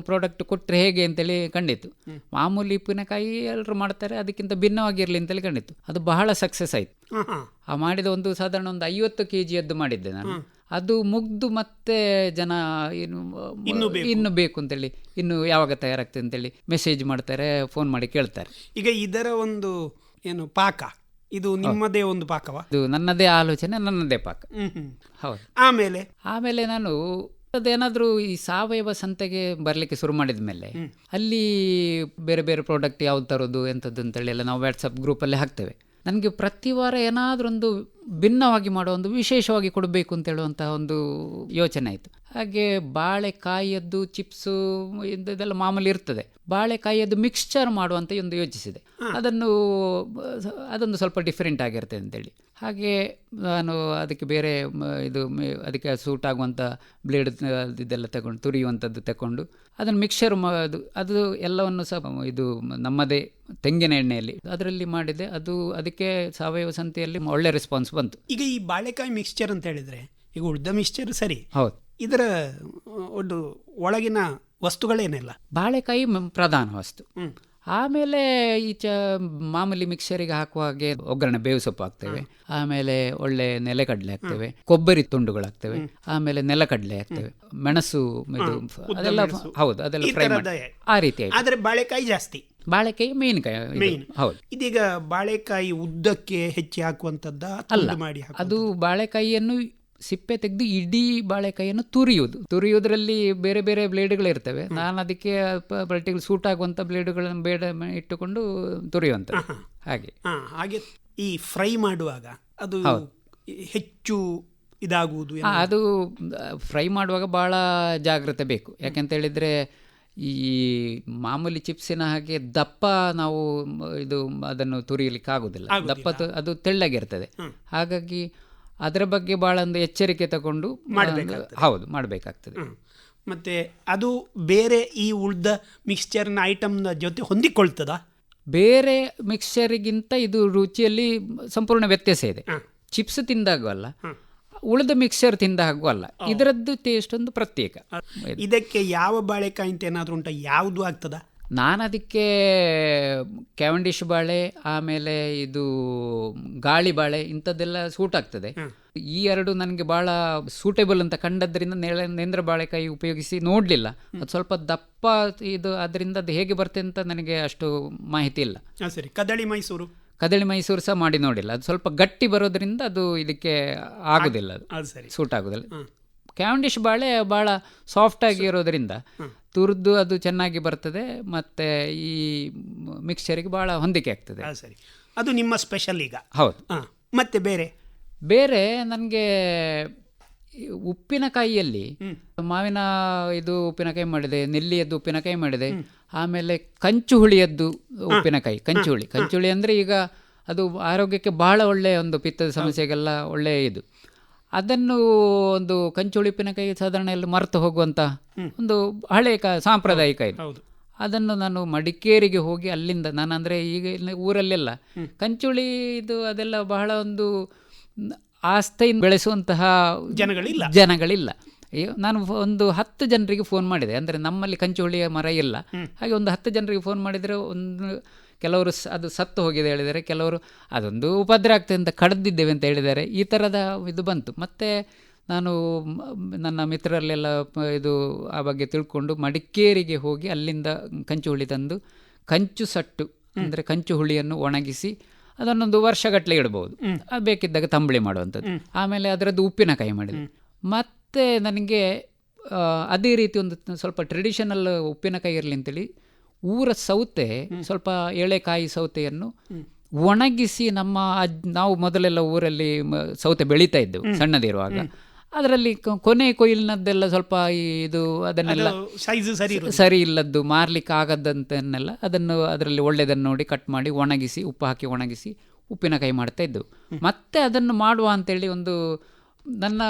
ಪ್ರಾಡಕ್ಟ್ ಕೊಟ್ಟರೆ ಹೇಗೆ ಅಂತೇಳಿ ಕಂಡಿತು ಮಾಮೂಲಿ ಉಪ್ಪಿನಕಾಯಿ ಎಲ್ಲರೂ ಮಾಡ್ತಾರೆ ಅದಕ್ಕಿಂತ ಭಿನ್ನವಾಗಿರಲಿ ಅಂತೇಳಿ ಕಂಡಿತ್ತು. ಅದು ಬಹಳ ಸಕ್ಸಸ್ ಆಯಿತು. ಆ ಮಾಡಿದ ಒಂದು ಸಾಧಾರಣ ಒಂದು ಐವತ್ತು ಕೆ ಜಿಯದ್ದು ಮಾಡಿದ್ದೆ ನಾನು. ಅದು ಮುಗ್ದು ಮತ್ತೆ ಜನ ಇನ್ನು. ಇನ್ನು ಬೇಕು. ಅಂತೇಳಿ ಇನ್ನು ಯಾವಾಗ ತಯಾರಾಗ್ತದೆ ಅಂತೇಳಿ ಮೆಸೇಜ್ ಮಾಡ್ತಾರೆ ಫೋನ್ ಮಾಡಿ ಕೇಳ್ತಾರೆ. ಈಗ ಇದರ ಒಂದು ಏನು ಪಾಕ ಇದು ನಿಮ್ಮದೇ ಒಂದು ಪಾಕವಾ? ಇದು ನನ್ನದೇ ಆಲೋಚನೆ ನನ್ನದೇ ಪಾಕ. ಹೌದು. ಆಮೇಲೆ? ಆಮೇಲೆ ನಾನು ಅದೇನಾದರೂ ಈ ಸಾವಯವ ಸಂತೆಗೆ ಬರಲಿಕ್ಕೆ ಶುರು ಮಾಡಿದ ಮೇಲೆ ಅಲ್ಲಿ ಬೇರೆ ಬೇರೆ ಪ್ರಾಡಕ್ಟ್ ಯಾವ್ದು ತರೋದು ಎಂಥದ್ದು ಅಂತೇಳಿ ಎಲ್ಲ ನಾವು ವಾಟ್ಸಪ್ ಗ್ರೂಪಲ್ಲಿ ಹಾಕ್ತೇವೆ. ನನಗೆ ಪ್ರತಿ ವಾರ ಏನಾದರೊಂದು ಭಿನ್ನವಾಗಿ ಮಾಡೋ ಒಂದು ವಿಶೇಷವಾಗಿ ಕೊಡಬೇಕು ಅಂತ ಹೇಳುವಂಥ ಒಂದು ಯೋಚನೆ ಆಯಿತು. ಹಾಗೆ ಬಾಳೆಕಾಯಿಯದ್ದು ಚಿಪ್ಸು ಇದು- ಇದೆಲ್ಲ ಮಾಮೂಲಿ ಇರ್ತದೆ. ಬಾಳೆಕಾಯಿಯದ್ದು ಮಿಕ್ಸ್ಚರ್ ಮಾಡುವಂತ ಒಂದು ಯೋಚಿಸಿದೆ. ಅದನ್ನು ಅದೊಂದು ಸ್ವಲ್ಪ ಡಿಫ್ರೆಂಟ್ ಆಗಿರ್ತದೆ ಅಂತೇಳಿ. ಹಾಗೆ ನಾನು ಅದಕ್ಕೆ ಬೇರೆ ಇದು ಅದಕ್ಕೆ ಸೂಟ್ ಆಗುವಂಥ ಬ್ಲೇಡ್ ಇದೆಲ್ಲ ತಗೊಂಡು ತುರಿಯುವಂಥದ್ದು ತಗೊಂಡು ಅದನ್ನು ಮಿಕ್ಸರ್ ಅದು ಅದು ಎಲ್ಲವನ್ನು ಸಹ ಇದು ನಮ್ಮದೇ ತೆಂಗಿನ ಎಣ್ಣೆಯಲ್ಲಿ. ಅದರಲ್ಲಿ ಮಾಡಿದೆ. ಅದು ಅದಕ್ಕೆ ಸಾವಯವ ಸಂತೆಯಲ್ಲಿ ಒಳ್ಳೆ ರೆಸ್ಪಾನ್ಸ್ ಬಂತು. ಈಗ ಈ ಬಾಳೆಕಾಯಿ ಮಿಕ್ಸ್ಚರ್ ಅಂತ ಹೇಳಿದ್ರೆ ಈಗ ಉಳ್ದ ಮಿಕ್ಸ್ಚರ್ ಸರಿ ಹೌದು. ಇದರ ಒಂದು ಒಳಗಿನ ವಸ್ತುಗಳೇನಿಲ್ಲ. ಬಾಳೆಕಾಯಿ ಪ್ರಧಾನ ವಸ್ತು. ಆಮೇಲೆ ಈ ಚ ಮಾಮೂಲಿ ಮಿಕ್ಸರಿಗೆ ಹಾಕುವ ಹಾಗೆ ಒಗ್ಗರಣೆ ಬೇವು ಸೊಪ್ಪು ಹಾಕ್ತೇವೆ. ಆಮೇಲೆ ಒಳ್ಳೆ ನೆಲೆಕಡಲೆ ಹಾಕ್ತೇವೆ. ಕೊಬ್ಬರಿ ತುಂಡುಗಳಾಗ್ತೇವೆ ಆಮೇಲೆ ನೆಲಕಡಲೆ ಹಾಕ್ತೇವೆ. ಮೆಣಸು ಇದು ಅದೆಲ್ಲ ಹೌದು ಅದೆಲ್ಲ ಫ್ರೈ ಮಾಡಿ. ಆ ರೀತಿ ಆದರೆ ಬಾಳೆಕಾಯಿ ಜಾಸ್ತಿ. ಬಾಳೆಕಾಯಿ ಮೇನ್ಕಾಯಿ ಹೌದು. ಇದೀಗ ಬಾಳೆಕಾಯಿ ಉದ್ದಕ್ಕೆ ಹೆಚ್ಚಿ ಹಾಕುವಂತದ್ದ ಅಲ್ಲ ಮಾಡಿ ಅದು ಬಾಳೆಕಾಯಿಯನ್ನು ಸಿಪ್ಪೆ ತೆಗೆದು ಇಡೀ ಬಾಳೆಕಾಯಿಯನ್ನು ತುರಿಯುವುದು. ತುರಿಯುವುದರಲ್ಲಿ ಬೇರೆ ಬೇರೆ ಬ್ಲೇಡ್ಗಳಿರ್ತವೆ ನಾನು ಅದಕ್ಕೆ ಪರ್ಟಿಕ್ಯುಲರ್ ಸೂಟ್ ಆಗುವಂಥ ಬ್ಲೇಡ್ಗಳನ್ನು ಬೇಡ ಇಟ್ಟುಕೊಂಡು ತುರಿಯುವಂತ ಹಾಗೆ. ಹಾಗೆ ಈ ಫ್ರೈ ಮಾಡುವಾಗ ಅದು ಹೆಚ್ಚು ಇದಾಗುವುದು ಅದು ಫ್ರೈ ಮಾಡುವಾಗ ಭಾಳ ಜಾಗ್ರತೆ ಬೇಕು. ಯಾಕೆಂತ ಹೇಳಿದರೆ ಈ ಮಾಮೂಲಿ ಚಿಪ್ಸಿನ ಹಾಗೆ ದಪ್ಪ ನಾವು ಇದು ಅದನ್ನು ತುರಿಯಲಿಕ್ಕೆ ಆಗುದಿಲ್ಲ ದಪ್ಪ ಅದು ತೆಳ್ಳಗಿರ್ತದೆ. ಹಾಗಾಗಿ ಅದರ ಬಗ್ಗೆ ಭಾಳ ಒಂದು ಎಚ್ಚರಿಕೆ ತಗೊಂಡು ಹೌದು ಮಾಡಬೇಕಾಗ್ತದೆ. ಮತ್ತೆ ಅದು ಬೇರೆ ಈ ಉಳ್ದ ಮಿಕ್ಸ್ಚರ್ನ ಐಟಮ್ನ ಜೊತೆ ಹೊಂದಿಕೊಳ್ತದ? ಬೇರೆ ಮಿಕ್ಸ್ಚರಿಗಿಂತ ಇದು ರುಚಿಯಲ್ಲಿ ಸಂಪೂರ್ಣ ವ್ಯತ್ಯಾಸ ಇದೆ. ಚಿಪ್ಸ್ ತಿಂದಾಗೂ ಅಲ್ಲ ಉಳಿದ ಮಿಕ್ಸ್ಚರ್ ತಿಂದಾಗೂ ಅಲ್ಲ. ಇದರದ್ದು ಟೇಸ್ಟ್ ಒಂದು ಪ್ರತ್ಯೇಕ. ಇದಕ್ಕೆ ಯಾವ ಬಾಳೆಕಾಯಿ ಅಂತ ಏನಾದರೂ ಉಂಟ? ಯಾವುದು ಆಗ್ತದ? ನಾನು ಅದಕ್ಕೆ ಕ್ಯಾವಂಡಿಶ್ ಬಾಳೆ ಆಮೇಲೆ ಇದು ಗಾಳಿ ಬಾಳೆ ಇಂಥದ್ದೆಲ್ಲ ಸೂಟ್ ಆಗ್ತದೆ. ಈ ಎರಡು ನನಗೆ ಭಾಳ ಸೂಟೇಬಲ್ ಅಂತ ಕಂಡದ್ರಿಂದ ನೇಳ ನೇಂದ್ರ ಬಾಳೆಕಾಯಿ ಉಪಯೋಗಿಸಿ ನೋಡಲಿಲ್ಲ. ಅದು ಸ್ವಲ್ಪ ದಪ್ಪ ಇದು ಅದರಿಂದ ಅದು ಹೇಗೆ ಬರ್ತದೆ ಅಂತ ನನಗೆ ಅಷ್ಟು ಮಾಹಿತಿ ಇಲ್ಲ. ಸರಿ. ಕದಳಿ ಮೈಸೂರು? ಕದಳಿ ಮೈಸೂರು ಸಹ ಮಾಡಿ ನೋಡಿಲ್ಲ. ಅದು ಸ್ವಲ್ಪ ಗಟ್ಟಿ ಬರೋದ್ರಿಂದ ಅದು ಇದಕ್ಕೆ ಆಗೋದಿಲ್ಲ. ಅದು ಸೂಟ್ ಆಗೋದಿಲ್ಲ. ಕ್ಯಾವಂಡಿಶ್ ಬಾಳೆ ಭಾಳ ಸಾಫ್ಟ್ ಆಗಿ ಇರೋದ್ರಿಂದ ತುರಿದು ಅದು ಚೆನ್ನಾಗಿ ಬರ್ತದೆ ಮತ್ತು ಈ ಮಿಕ್ಸ್ಚರಿಗೆ ಭಾಳ ಹೊಂದಿಕೆ ಆಗ್ತದೆ. ಸರಿ. ಅದು ನಿಮ್ಮ ಸ್ಪೆಷಲ್ ಈಗ. ಹೌದು. ಮತ್ತೆ ಬೇರೆ? ಬೇರೆ ನನಗೆ ಉಪ್ಪಿನಕಾಯಿಯಲ್ಲಿ ಮಾವಿನ ಇದು ಉಪ್ಪಿನಕಾಯಿ ಮಾಡಿದೆ ನೆಲ್ಲಿಯದ್ದು ಉಪ್ಪಿನಕಾಯಿ ಮಾಡಿದೆ ಆಮೇಲೆ ಕಂಚು ಹುಳಿಯದ್ದು ಉಪ್ಪಿನಕಾಯಿ ಕಂಚು ಹುಳಿ ಕಂಚು ಹುಳಿ ಅಂದರೆ ಈಗ ಅದು ಆರೋಗ್ಯಕ್ಕೆ ಬಹಳ ಒಳ್ಳೆಯ ಒಂದು ಪಿತ್ತದ ಸಮಸ್ಯೆಗೆಲ್ಲ ಒಳ್ಳೆಯ ಇದು. ಅದನ್ನು ಒಂದು ಕಂಚುಳಿ ಕೈ ಸಾಧಾರಣ ಎಲ್ಲ ಮರೆತು ಹೋಗುವಂಥ ಒಂದು ಹಳೆಯ ಕ ಸಾಂಪ್ರದಾಯಿಕ ಇದು. ಅದನ್ನು ನಾನು ಮಡಿಕೇರಿಗೆ ಹೋಗಿ ಅಲ್ಲಿಂದ ನಾನು ಅಂದರೆ ಈಗ ಊರಲ್ಲೆಲ್ಲ ಕಂಚುಳಿ ಇದು ಅದೆಲ್ಲ ಬಹಳ ಒಂದು ಆಸ್ಥೆಯಿಂದ ಬೆಳೆಸುವಂತಹ ಜನಗಳಿಲ್ಲ. ಜನಗಳಿಲ್ಲ. ನಾನು ಒಂದು ಹತ್ತು ಜನರಿಗೆ ಫೋನ್ ಮಾಡಿದೆ. ಅಂದರೆ ನಮ್ಮಲ್ಲಿ ಕಂಚುಳಿಯ ಮರ ಇಲ್ಲ. ಹಾಗೆ ಒಂದು ಹತ್ತು ಜನರಿಗೆ ಫೋನ್ ಮಾಡಿದರೆ ಒಂದು ಕೆಲವರು ಸ- ಅದು ಸತ್ತು ಹೋಗಿದೆ ಹೇಳಿದರೆ ಕೆಲವರು ಅದೊಂದು ಉಪದ್ರ ಆಗ್ತದೆ ಅಂತ ಕಡ್ದಿದ್ದೇವೆ ಅಂತ ಹೇಳಿದ್ದಾರೆ. ಈ ಥರದ ಇದು ಬಂತು. ಮತ್ತು ನಾನು ನನ್ನ ಮಿತ್ರರಲ್ಲೆಲ್ಲ ಇದು ಆ ಬಗ್ಗೆ ತಿಳ್ಕೊಂಡು ಮಡಿಕೇರಿಗೆ ಹೋಗಿ ಅಲ್ಲಿಂದ ಕಂಚು ಹುಳಿ ತಂದು ಕಂಚು ಸಟ್ಟು ಅಂದರೆ ಕಂಚು ಹುಳಿಯನ್ನು ಒಣಗಿಸಿ ಅದನ್ನೊಂದು ವರ್ಷಗಟ್ಟಲೆ ಇಡ್ಬೋದು ಅದು ಬೇಕಿದ್ದಾಗ ತಂಬಳಿ ಮಾಡುವಂಥದ್ದು. ಆಮೇಲೆ ಅದರದ್ದು ಉಪ್ಪಿನಕಾಯಿ ಮಾಡಿದೆ. ಮತ್ತು ನನಗೆ ಅದೇ ರೀತಿ ಒಂದು ಸ್ವಲ್ಪ ಟ್ರೆಡಿಷನಲ್ ಉಪ್ಪಿನಕಾಯಿ ಇರಲಿ ಅಂತೇಳಿ ಊರ ಸೌತೆ ಸ್ವಲ್ಪ ಎಳೆಕಾಯಿ ಸೌತೆಯನ್ನು ಒಣಗಿಸಿ ನಮ್ಮ ಅಜ್ ನಾವು ಮೊದಲೆಲ್ಲ ಊರಲ್ಲಿ ಸೌತೆ ಬೆಳೀತಾ ಇದ್ದೆವು ಸಣ್ಣದಿರುವಾಗ. ಅದರಲ್ಲಿ ಕೊನೆ ಕೊಯ್ಲಿನದ್ದೆಲ್ಲ ಸ್ವಲ್ಪ ಇದು ಅದನ್ನೆಲ್ಲ ಸರಿ ಇಲ್ಲದ್ದು ಮಾರ್ಲಿಕ್ಕೆ ಆಗದಂತನ್ನೆಲ್ಲ ಅದನ್ನು ಅದರಲ್ಲಿ ಒಳ್ಳೆಯದನ್ನು ನೋಡಿ ಕಟ್ ಮಾಡಿ ಒಣಗಿಸಿ ಉಪ್ಪು ಹಾಕಿ ಒಣಗಿಸಿ ಉಪ್ಪಿನಕಾಯಿ ಮಾಡ್ತಾ ಇದ್ದೆವು. ಮತ್ತೆ ಅದನ್ನು ಮಾಡುವ ಅಂತೇಳಿ ಒಂದು ನನ್ನ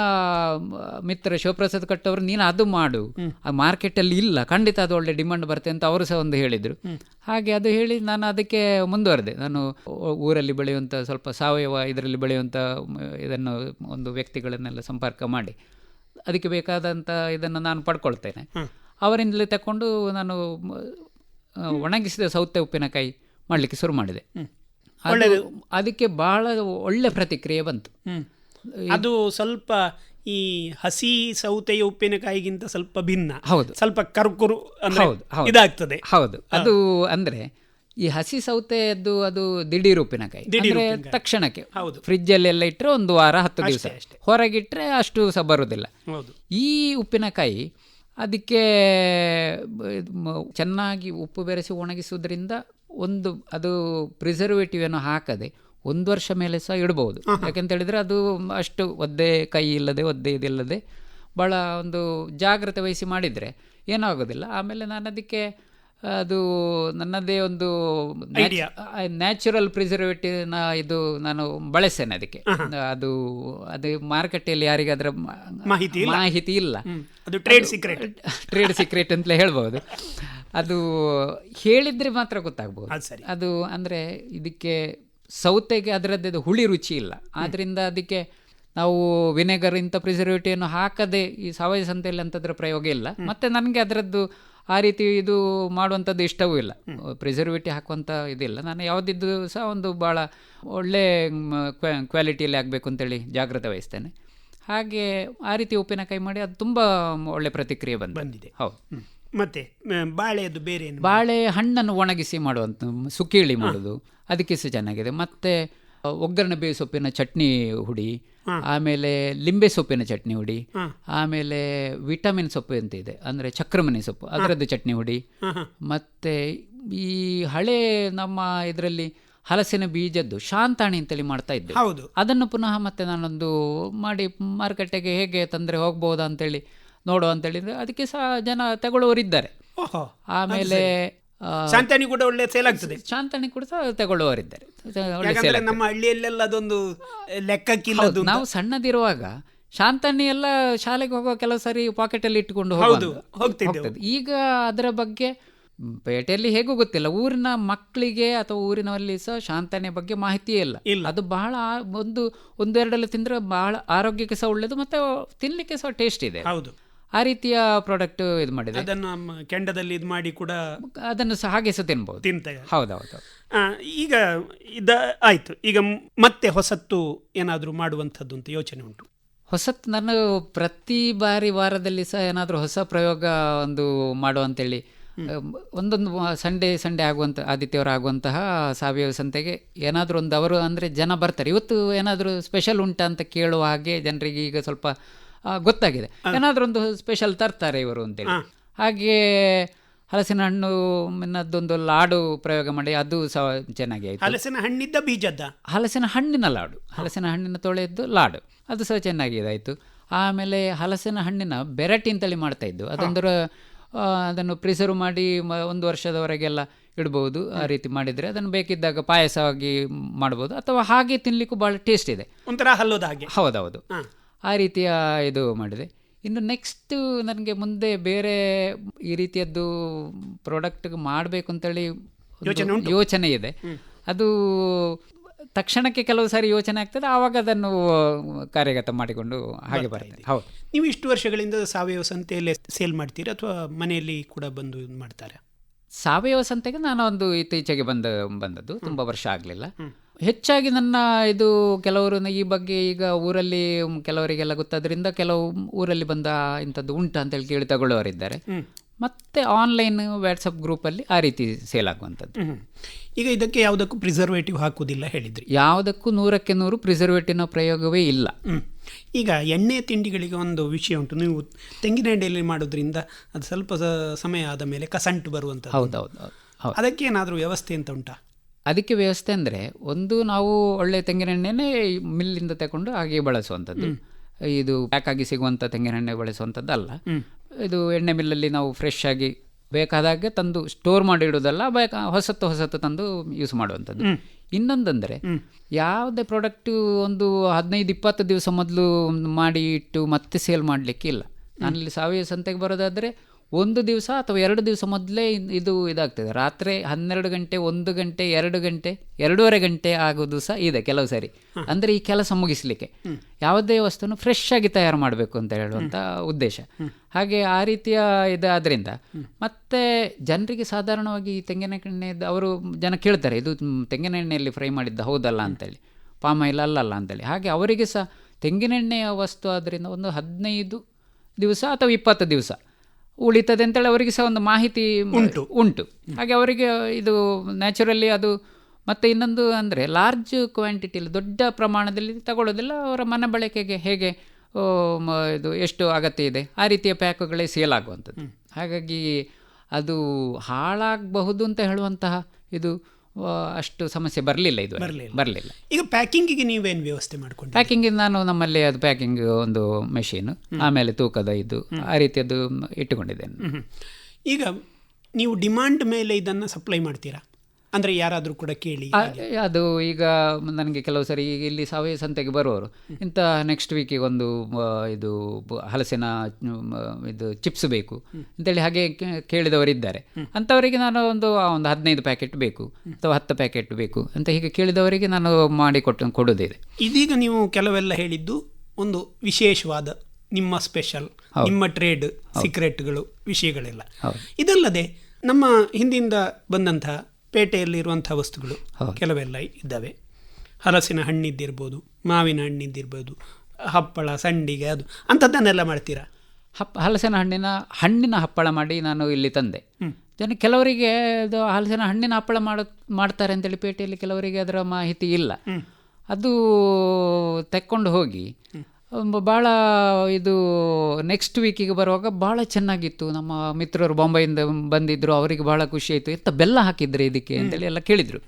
ಮಿತ್ರ ಶಿವಪ್ರಸಾದ್ ಕಟ್ಟವರು ನೀನು ಅದು ಮಾಡು. ಆ ಮಾರ್ಕೆಟಲ್ಲಿ ಇಲ್ಲ. ಖಂಡಿತ ಅದು ಒಳ್ಳೆ ಡಿಮಾಂಡ್ ಬರುತ್ತೆ ಅಂತ ಅವರು ಸಹ ಒಂದು ಹೇಳಿದರು. ಹಾಗೆ ಅದು ಹೇಳಿ ನಾನು ಅದಕ್ಕೆ ಮುಂದುವರೆದೆ. ನಾನು ಊರಲ್ಲಿ ಬೆಳೆಯುವಂಥ ಸ್ವಲ್ಪ ಸಾವಯವ ಇದರಲ್ಲಿ ಬೆಳೆಯುವಂಥ ಇದನ್ನು ಒಂದು ವ್ಯಕ್ತಿಗಳನ್ನೆಲ್ಲ ಸಂಪರ್ಕ ಮಾಡಿ. ಅದಕ್ಕೆ ಬೇಕಾದಂಥ ಇದನ್ನು ನಾನು ಪಡ್ಕೊಳ್ತೇನೆ. ಅವರಿಂದಲೇ ತಗೊಂಡು ನಾನು ಒಣಗಿಸಿದ ಸೌತೆ ಉಪ್ಪಿನಕಾಯಿ ಮಾಡಲಿಕ್ಕೆ ಶುರು ಮಾಡಿದೆ. ಅದು ಅದಕ್ಕೆ ಬಹಳ ಒಳ್ಳೆ ಪ್ರತಿಕ್ರಿಯೆ ಬಂತು. ಅದು ಸ್ವಲ್ಪ ಈ ಹಸಿ ಸೌತೆಯ ಉಪ್ಪಿನಕಾಯಿಗಿಂತ ಸ್ವಲ್ಪ ಭಿನ್ನ. ಹೌದು. ಸ್ವಲ್ಪ ಕರ್ಕುರು. ಇದಾಗ್ತದೆ. ಹೌದು. ಅದು ಅಂದ್ರೆ ಈ ಹಸಿ ಸೌತೆಯದ್ದು ಅದು ದಿಢೀರ್ ಉಪ್ಪಿನಕಾಯಿ. ದಿಢೀರ್ ಅಂದ್ರೆ ತಕ್ಷಣಕ್ಕೆ ಹೌದು. ಫ್ರಿಜ್ ಅಲ್ಲೆಲ್ಲ ಇಟ್ಟರೆ ಒಂದು ವಾರ ಹತ್ತು ದಿವಸ. ಅಷ್ಟೇ. ಹೊರಗಿಟ್ರೆ ಅಷ್ಟು ಸಹ ಬರುವುದಿಲ್ಲ ಈ ಉಪ್ಪಿನಕಾಯಿ ಅದಕ್ಕೆ ಚೆನ್ನಾಗಿ ಉಪ್ಪು ಬೆರೆಸಿ ಒಣಗಿಸುವುದರಿಂದ ಒಂದು ಅದು ಪ್ರಿಸರ್ವೇಟಿವ್ ಅನ್ನು ಹಾಕದೆ ಒಂದು ವರ್ಷ ಮೇಲೆ ಸಹ ಇಡಬಹುದು ಯಾಕೆಂತ ಹೇಳಿದ್ರೆ ಅದು ಅಷ್ಟು ಒದ್ದೆ ಕೈ ಇಲ್ಲದೆ ಒದ್ದೆ ಇದಿಲ್ಲದೆ ಭಾಳ ಒಂದು ಜಾಗ್ರತೆ ವಹಿಸಿ ಮಾಡಿದರೆ ಏನೂ ಆಗೋದಿಲ್ಲ ಆಮೇಲೆ ನಾನು ಅದಕ್ಕೆ ಅದು ನನ್ನದೇ ಒಂದು. ನ್ಯಾಚುರಲ್ ಪ್ರಿಸರ್ವೇಟಿವ್ನ ಇದು ನಾನು ಬಳಸ್ತೇನೆ ಅದಕ್ಕೆ. ಅದು ಅದು ಮಾರುಕಟ್ಟೆಯಲ್ಲಿ ಯಾರಿಗೆ ಅದರ ಮಾಹಿತಿ ಇಲ್ಲ. ಮಾಹಿತಿ ಇಲ್ಲ. ಅದು ಟ್ರೇಡ್ ಸೀಕ್ರೆಟ್ ಟ್ರೇಡ್ ಸೀಕ್ರೆಟ್ ಅಂತಲೇ ಹೇಳ್ಬೋದು. ಅದು ಹೇಳಿದ್ರೆ ಮಾತ್ರ ಗೊತ್ತಾಗ್ಬೋದು. ಅದು ಅಂದರೆ ಇದಕ್ಕೆ ಸೌತೆಗೆ ಅದರದ್ದು ಹುಳಿ ರುಚಿ ಇಲ್ಲ. ಆದ್ದರಿಂದ ಅದಕ್ಕೆ ನಾವು ವಿನೆಗರ್ ಇಂಥ ಪ್ರಿಸರ್ವೇಟಿವನ್ನು ಹಾಕದೆ ಈ ಸಾವಯವ ಸಂತೆಯಲ್ಲಿ ಅಂಥದ್ರ ಪ್ರಯೋಗ ಇಲ್ಲ. ಮತ್ತು ನನಗೆ ಅದರದ್ದು ಆ ರೀತಿ ಇದು ಮಾಡುವಂಥದ್ದು ಇಷ್ಟವೂ ಇಲ್ಲ. ಪ್ರಿಸರ್ವೇಟಿವ್ ಹಾಕುವಂಥ ಇದಿಲ್ಲ. ನಾನು ಯಾವುದಿದ್ದು ಸಹ ಒಂದು ಭಾಳ ಒಳ್ಳೆ ಕ್ವಾಲಿಟಿಯಲ್ಲಿ ಆಗಬೇಕು ಅಂತೇಳಿ ಜಾಗ್ರತೆ ವಹಿಸ್ತೇನೆ. ಹಾಗೆ ಆ ರೀತಿ ಉಪ್ಪಿನಕಾಯಿ ಮಾಡಿ ಅದು ತುಂಬ ಒಳ್ಳೆ ಪ್ರತಿಕ್ರಿಯೆ ಬಂದು ಬಂದಿದೆ. ಹೌದು. ಮತ್ತೆ ಬಾಳೆದು ಬೇರೆ ಬಾಳೆ ಹಣ್ಣನ್ನು ಒಣಗಿಸಿ ಮಾಡುವಂಥ ಸುಕ್ಕೀಳಿ ಮಾಡೋದು. ಅದಕ್ಕೆ ಸಹ ಚೆನ್ನಾಗಿದೆ. ಮತ್ತೆ ಒಗ್ಗರಣೆ ಬೇ ಸೊಪ್ಪಿನ ಚಟ್ನಿ ಹುಡಿ ಆಮೇಲೆ ಲಿಂಬೆ ಸೊಪ್ಪಿನ ಚಟ್ನಿ ಹುಡಿ ಆಮೇಲೆ ವಿಟಮಿನ್ ಸೊಪ್ಪು ಅಂತ ಇದೆ. ಅಂದರೆ ಚಕ್ರಮಣಿ ಸೊಪ್ಪು. ಅದರದ್ದು ಚಟ್ನಿ ಹುಡಿ. ಮತ್ತೆ ಈ ಹಳೆ ನಮ್ಮ ಇದರಲ್ಲಿ ಹಲಸಿನ ಬೀಜದ್ದು ಶಾಂತಾಣಿ ಅಂತೇಳಿ ಮಾಡ್ತಾ ಇದ್ದೆ ಹೌದು. ಅದನ್ನು ಪುನಃ ಮತ್ತೆ ನಾನೊಂದು ಮಾಡಿ ಮಾರುಕಟ್ಟೆಗೆ ಹೇಗೆ ತಂದರೆ ಹೋಗ್ಬೋದಾ ಅಂತೇಳಿ ನೋಡುವ ಅಂತೇಳಿದ್ರೆ ಅದಕ್ಕೆ ಸಹ ಜನ ತಗೊಳ್ಳುವವರಿದ್ದಾರೆ. ಓಹೋ ಆಮೇಲೆ ಶಾಂತನಿ ಕೂಡ ಒಳ್ಳೆ ಸೇಲ್ ಆಗ್ತದೆ. ಶಾಂತನಿ ಕೂಡ ಸಹ ತಗೊಳ್ಳುವವರಿದ್ದಾರೆ. ನಮ್ಮ ಹಳ್ಳಿಯಲ್ಲೆಲ್ಲ ಅದೊಂದು ಲೆಕ್ಕಕ್ಕಿಲ್ಲದು ಹೌದು, ನಾವು ಸಣ್ಣದಿರುವಾಗ ಶಾಂತಣ್ಣಿ ಎಲ್ಲ ಶಾಲೆಗೆ ಹೋಗುವ ಕೆಲವು ಸಾರಿ ಪಾಕೆಟಲ್ಲಿ ಇಟ್ಟುಕೊಂಡು. ಹೋಗ್ತದೆ. ಈಗ ಅದರ ಬಗ್ಗೆ ಪೇಟೆಯಲ್ಲಿ ಹೇಗೂ ಗೊತ್ತಿಲ್ಲ. ಊರಿನ ಮಕ್ಕಳಿಗೆ ಅಥವಾ ಊರಿನಲ್ಲಿ ಸಹ ಶಾಂತನೆ ಬಗ್ಗೆ ಮಾಹಿತಿಯೇ ಇಲ್ಲ. ಇಲ್ಲ. ಅದು ಬಹಳ ಒಂದು ಒಂದೆರಡಲ್ಲಿ ತಿಂದ್ರೆ ಬಹಳ ಆರೋಗ್ಯಕ್ಕೆ ಸಹ ಒಳ್ಳೇದು ಮತ್ತೆ ತಿನ್ನಲಿಕ್ಕೆ ಸಹ ಟೇಸ್ಟ್ ಇದೆ. ಹೌದು. ಆ ರೀತಿಯ ಪ್ರಾಡಕ್ಟ್ ಇದು ಮಾಡಿದೆ. ಅದನ್ನು ಕೆಂಡದಲ್ಲಿ ಇದು ಮಾಡಿ ಕೂಡ ಅದನ್ನು ಸಹ ಹಾಗೆ ಸಹ ತಿನ್ಬೋದು. ತಿಂತೇವೆ. ಹೌದೌದು. ಈಗ ಇದ ಆಯಿತು. ಈಗ ಮತ್ತೆ ಹೊಸತ್ತು ಏನಾದರೂ ಮಾಡುವಂಥದ್ದು ಅಂತ ಯೋಚನೆ ಉಂಟು. ಹೊಸತ್ ನಾನು ಪ್ರತಿ ಬಾರಿ ವಾರದಲ್ಲಿ ಸಹ ಏನಾದರೂ ಹೊಸ ಪ್ರಯೋಗ ಒಂದು ಮಾಡುವಂಥೇಳಿ ಒಂದೊಂದು ಸಂಡೇ ಸಂಡೇ ಆಗುವಂಥ ಆದಿತ್ಯವಾರ ಆಗುವಂತಹ ಸಾವಯವ ಸಂತೆಗೆ ಏನಾದರೂ ಒಂದು ಅವರು ಅಂದರೆ ಜನ ಬರ್ತಾರೆ. ಇವತ್ತು ಏನಾದರೂ ಸ್ಪೆಷಲ್ ಉಂಟಾ ಅಂತ ಕೇಳುವ ಹಾಗೆ ಜನರಿಗೆ ಈಗ ಸ್ವಲ್ಪ ಗೊತ್ತಾಗಿದೆ. ಏನಾದರೂ ಒಂದು ಸ್ಪೆಷಲ್ ತರ್ತಾರೆ ಇವರು ಅಂತೇಳಿ. ಹಾಗೆ ಹಲಸಿನ ಹಣ್ಣು ಅದೊಂದು ಲಾಡು ಪ್ರಯೋಗ ಮಾಡಿ ಅದು ಸಹ ಚೆನ್ನಾಗಿ ಆಯಿತು. ಹಲಸಿನ ಹಣ್ಣಿದ್ದ ಬೀಜದ್ದ? ಹಲಸಿನ ಹಣ್ಣಿನ ಲಾಡು. ಹಲಸಿನ ಹಣ್ಣಿನ ತೊಳೆದ್ದು ಲಾಡು. ಅದು ಸಹ ಚೆನ್ನಾಗಿದಾಯಿತು ಆಮೇಲೆ ಹಲಸಿನ ಹಣ್ಣಿನ ಬೆರಟಿ ಅಂತೇಳಿ ಮಾಡ್ತಾ ಇದ್ದು. ಅದೊಂದರ ಅದನ್ನು ಪ್ರಿಸರ್ವ್ ಮಾಡಿ ಒಂದು ವರ್ಷದವರೆಗೆಲ್ಲ ಇಡ್ಬೋದು. ಆ ರೀತಿ ಮಾಡಿದರೆ ಅದನ್ನು ಬೇಕಿದ್ದಾಗ ಪಾಯಸವಾಗಿ ಮಾಡ್ಬೋದು. ಅಥವಾ ಹಾಗೆ ತಿನ್ಲಿಕ್ಕೂ ಭಾಳ ಟೇಸ್ಟ್ ಇದೆ. ಒಂಥರ ಹಲ್ಲೋದ ಹಾಗೆ. ಹೌದೌದು. ಆ ರೀತಿಯ ಇದು ಮಾಡಿದೆ. ಇನ್ನು ನೆಕ್ಸ್ಟ್ ನನಗೆ ಮುಂದೆ ಬೇರೆ ಈ ರೀತಿಯದ್ದು ಪ್ರಾಡಕ್ಟ್ ಮಾಡಬೇಕು ಅಂತೇಳಿ ಯೋಚನೆ ಇದೆ. ಅದು ತಕ್ಷಣಕ್ಕೆ ಕೆಲವು ಸಾರಿ ಯೋಚನೆ ಆಗ್ತದೆ ಆವಾಗ ಅದನ್ನು ಕಾರ್ಯಗತ ಮಾಡಿಕೊಂಡು ಹಾಗೆ ಬರ್ತದೆ. ಹೌದು. ನೀವು ಇಷ್ಟು ವರ್ಷಗಳಿಂದ ಸಾವಯವ ಸಂತೆಯಲ್ಲೇ ಸೇಲ್ ಮಾಡ್ತೀರಾ ಅಥವಾ ಮನೆಯಲ್ಲಿ ಕೂಡ ಬಂದು ಇದು ಮಾಡ್ತಾರೆ? ಸಾವಯವ ಸಂತೆಗೆ ನಾನು ಒಂದು ಇತ್ತೀಚೆಗೆ ಬಂದ ಬಂದದ್ದು ತುಂಬ ವರ್ಷ ಆಗಲಿಲ್ಲ. ಹೆಚ್ಚಾಗಿ ನನ್ನ ಇದು ಕೆಲವರು ಈ ಬಗ್ಗೆ ಈಗ ಊರಲ್ಲಿ ಕೆಲವರಿಗೆಲ್ಲ ಗೊತ್ತಾದ್ರಿಂದ ಕೆಲವು ಊರಲ್ಲಿ ಬಂದ ಇಂಥದ್ದು ಅಂತ ಅಂತೇಳಿ ಕೇಳಿ ತಗೊಳ್ಳೋರಿದ್ದಾರೆ ಮತ್ತೆ ಆನ್ಲೈನ್ ವಾಟ್ಸಪ್ ಗ್ರೂಪಲ್ಲಿ ಆ ರೀತಿ ಸೇಲ್ ಆಗುವಂಥದ್ದು. ಈಗ ಇದಕ್ಕೆ ಯಾವುದಕ್ಕೂ ಪ್ರಿಸರ್ವೇಟಿವ್ ಹಾಕುವುದಿಲ್ಲ ಹೇಳಿದ್ರಿ. ಯಾವುದಕ್ಕೂ ನೂರಕ್ಕೆ ನೂರು ಪ್ರಿಸರ್ವೇಟಿವ್ನ ಪ್ರಯೋಗವೇ ಇಲ್ಲ. ಈಗ ಎಣ್ಣೆ ತಿಂಡಿಗಳಿಗೆ ಒಂದು ವಿಷಯ ಉಂಟು. ನೀವು ತೆಂಗಿನ ಎಣ್ಣೆಯಲ್ಲಿ ಮಾಡೋದ್ರಿಂದ ಅದು ಸ್ವಲ್ಪ ಸಮಯ ಆದ ಮೇಲೆ ಕಸಂಟು ಬರುವಂಥದ್ದು. ಹೌದೌದು. ಹೌದು. ಅದಕ್ಕೆ ಏನಾದರೂ ವ್ಯವಸ್ಥೆ ಅಂತ ಉಂಟಾ? ಅದಕ್ಕೆ ವ್ಯವಸ್ಥೆ ಅಂದರೆ ಒಂದು ನಾವು ಒಳ್ಳೆ ತೆಂಗಿನೆಣ್ಣೆನೇ ಮಿಲ್ಲಿಂದ ತಗೊಂಡು ಹಾಗೆ ಬಳಸುವಂಥದ್ದು. ಇದು ಪ್ಯಾಕ್ ಆಗಿ ಸಿಗುವಂಥ ತೆಂಗಿನೆಣ್ಣೆ ಬಳಸುವಂಥದ್ದು ಅಲ್ಲ. ಇದು ಎಣ್ಣೆ ಮಿಲ್ಲಲ್ಲಿ ನಾವು ಫ್ರೆಶ್ ಆಗಿ ಬೇಕಾದಾಗೆ ತಂದು ಸ್ಟೋರ್ ಮಾಡಿ ಇಡೋದಲ್ಲ ಬೇಕ ಹೊಸತ್ತು ಹೊಸತ್ತು ತಂದು ಯೂಸ್ ಮಾಡುವಂಥದ್ದು. ಇನ್ನೊಂದಂದರೆ ಯಾವುದೇ ಪ್ರಾಡಕ್ಟು ಒಂದು ಹದಿನೈದು ಇಪ್ಪತ್ತು ದಿವಸ ಮೊದಲು ಮಾಡಿ ಇಟ್ಟು ಮತ್ತೆ ಸೇಲ್ ಮಾಡಲಿಕ್ಕೆ ಇಲ್ಲ. ನಾನಿಲ್ಲಿ ಸಾವಯವ ಸಂತೆಗೆ ಬರೋದಾದರೆ ಒಂದು ದಿವಸ ಅಥವಾ ಎರಡು ದಿವಸ ಮೊದಲೇ ಇದು ಇದಾಗ್ತದೆ. ರಾತ್ರಿ ಹನ್ನೆರಡು ಗಂಟೆ ಒಂದು ಗಂಟೆ ಎರಡು ಗಂಟೆ ಎರಡೂವರೆ ಗಂಟೆ ಆಗೋದು ಸಹ ಇದೆ ಕೆಲವು ಸಾರಿ. ಅಂದರೆ ಈ ಕೆಲಸ ಮುಗಿಸ್ಲಿಕ್ಕೆ. ಯಾವುದೇ ವಸ್ತುನು ಫ್ರೆಶ್ ಆಗಿ ತಯಾರು ಮಾಡಬೇಕು ಅಂತ ಹೇಳುವಂಥ ಉದ್ದೇಶ. ಹಾಗೆ ಆ ರೀತಿಯ ಇದಾದ್ರಿಂದ ಮತ್ತೆ ಜನರಿಗೆ ಸಾಧಾರಣವಾಗಿ ಈ ತೆಂಗಿನ ಎಣ್ಣೆದು ಅವರು ಜನ ಕೇಳ್ತಾರೆ ಇದು ತೆಂಗಿನೆಣ್ಣೆಯಲ್ಲಿ ತೆಂಗಿನ ಎಣ್ಣೆಯಲ್ಲಿ ಫ್ರೈ ಮಾಡಿದ್ದ ಹೌದಲ್ಲ ಅಂತೇಳಿ. ಪಾಮ್ ಆಯಿಲ್ ಅಲ್ಲಲ್ಲ ಅಂತೇಳಿ. ಹಾಗೆ ಅವರಿಗೆ ಸಹ ತೆಂಗಿನೆಣ್ಣೆಯ ವಸ್ತು ಆದ್ದರಿಂದ ಒಂದು ಹದಿನೈದು ದಿವಸ ಅಥವಾ ಇಪ್ಪತ್ತು ದಿವಸ ಉಳಿತದೆ ಅಂತೇಳಿ ಅವರಿಗೆ ಸಹ ಒಂದು ಮಾಹಿತಿ ಉಂಟು. ಉಂಟು. ಹಾಗೆ ಅವರಿಗೆ ಇದು ನ್ಯಾಚುರಲಿ ಅದು ಮತ್ತು ಇನ್ನೊಂದು ಅಂದರೆ ಲಾರ್ಜ್ ಕ್ವಾಂಟಿಟಿಲಿ ದೊಡ್ಡ ಪ್ರಮಾಣದಲ್ಲಿ ತಗೊಳ್ಳೋದಿಲ್ಲ ಅವರ ಮನೆ ಬಳಕೆಗೆ ಹೇಗೆ ಇದು ಎಷ್ಟು ಅಗತ್ಯ ಇದೆ ಆ ರೀತಿಯ ಪ್ಯಾಕುಗಳೇ ಸೇಲ್ ಆಗುವಂಥದ್ದು. ಹಾಗಾಗಿ ಅದು ಹಾಳಾಗಬಹುದು ಅಂತ ಹೇಳುವಂತಹ ಇದು ಅಷ್ಟು ಸಮಸ್ಯೆ ಬರಲಿಲ್ಲ ಇದು ಬರಲಿಲ್ಲ. ಈಗ ಪ್ಯಾಕಿಂಗಿಗೆ ನೀವೇನು ವ್ಯವಸ್ಥೆ ಮಾಡ್ಕೊಂಡು ಪ್ಯಾಕಿಂಗ್ ನಾನು ನಮ್ಮಲ್ಲಿ ಅದು ಪ್ಯಾಕಿಂಗ್ ಒಂದು ಮೆಷಿನ್ ಆಮೇಲೆ ತೂಕದ ಇದು ಆ ರೀತಿಯದ್ದು ಇಟ್ಟುಕೊಂಡಿದ್ದೇನೆ. ಈಗ ನೀವು ಡಿಮಾಂಡ್ ಮೇಲೆ ಇದನ್ನು ಸಪ್ಲೈ ಮಾಡ್ತೀರಾ? ಅಂದರೆ ಯಾರಾದರೂ ಕೂಡ ಕೇಳಿ ಅದು ಈಗ ನನಗೆ ಕೆಲವು ಸರಿ ಈಗ ಇಲ್ಲಿ ಸಾವಯವ ಸಂತೆಗೆ ಬರುವವರು. ಇಂಥ ನೆಕ್ಸ್ಟ್ ವೀಕಿಗೆ ಒಂದು ಇದು ಹಲಸಿನ ಇದು ಚಿಪ್ಸ್ ಬೇಕು. ಅಂತೇಳಿ ಹಾಗೆ ಕೇಳಿದವರಿದ್ದಾರೆ. ಅಂಥವರಿಗೆ ನಾನು ಒಂದು ಒಂದು ಹದಿನೈದು ಪ್ಯಾಕೆಟ್ ಬೇಕು ಅಥವಾ ಹತ್ತು ಪ್ಯಾಕೆಟ್ ಬೇಕು ಅಂತ ಹೀಗೆ ಕೇಳಿದವರಿಗೆ ನಾನು ಮಾಡಿ ಕೊಟ್ಟು ಕೊಡೋದಿದೆ ಇದೀಗ ನೀವು ಕೆಲವೆಲ್ಲ ಹೇಳಿದ್ದು ಒಂದು ವಿಶೇಷವಾದ ನಿಮ್ಮ ಸ್ಪೆಷಲ್ ನಿಮ್ಮ ಟ್ರೇಡ್ ಸೀಕ್ರೆಟ್ಗಳು ವಿಷಯಗಳೆಲ್ಲ. ಇದಲ್ಲದೆ ನಮ್ಮ ಹಿಂದಿಂದ ಬಂದಂತಹ ಪೇಟೆಯಲ್ಲಿರುವಂತಹ ವಸ್ತುಗಳು ಕೆಲವೆಲ್ಲ ಇದ್ದಾವೆ. ಹಲಸಿನ ಹಣ್ಣಿದ್ದಿರ್ಬೋದು ಮಾವಿನ ಹಣ್ಣಿದ್ದಿರ್ಬೋದು ಹಪ್ಪಳ ಸಂಡಿಗೆ ಅದು ಅಂಥದ್ದನ್ನೆಲ್ಲ ಮಾಡ್ತೀರಾ? ಹಪ್ಪ ಹಲಸಿನ ಹಣ್ಣಿನ ಹಣ್ಣಿನ ಹಪ್ಪಳ ಮಾಡಿ ನಾನು ಇಲ್ಲಿ ತಂದೆ. ಜನ ಕೆಲವರಿಗೆ ಅದು ಹಲಸಿನ ಹಣ್ಣಿನ ಹಪ್ಪಳ ಮಾಡ ಮಾಡ್ತಾರೆ ಅಂತೇಳಿ ಪೇಟೆಯಲ್ಲಿ ಕೆಲವರಿಗೆ ಅದರ ಮಾಹಿತಿ ಇಲ್ಲ. ಅದು ತೆಕ್ಕೊಂಡು ಹೋಗಿ ಭಾಳ ಇದು ನೆಕ್ಸ್ಟ್ ವೀಕಿಗೆ ಬರುವಾಗ ಭಾಳ ಚೆನ್ನಾಗಿತ್ತು. ನಮ್ಮ ಮಿತ್ರರು ಬಾಂಬೆಯಿಂದ ಬಂದಿದ್ದರು ಅವರಿಗೆ ಭಾಳ ಖುಷಿ ಆಯಿತು. ಎಂತ ಬೆಲ್ಲ ಹಾಕಿದ್ರೆ ಇದಕ್ಕೆ ಅಂತೇಳಿ ಎಲ್ಲ ಕೇಳಿದರು.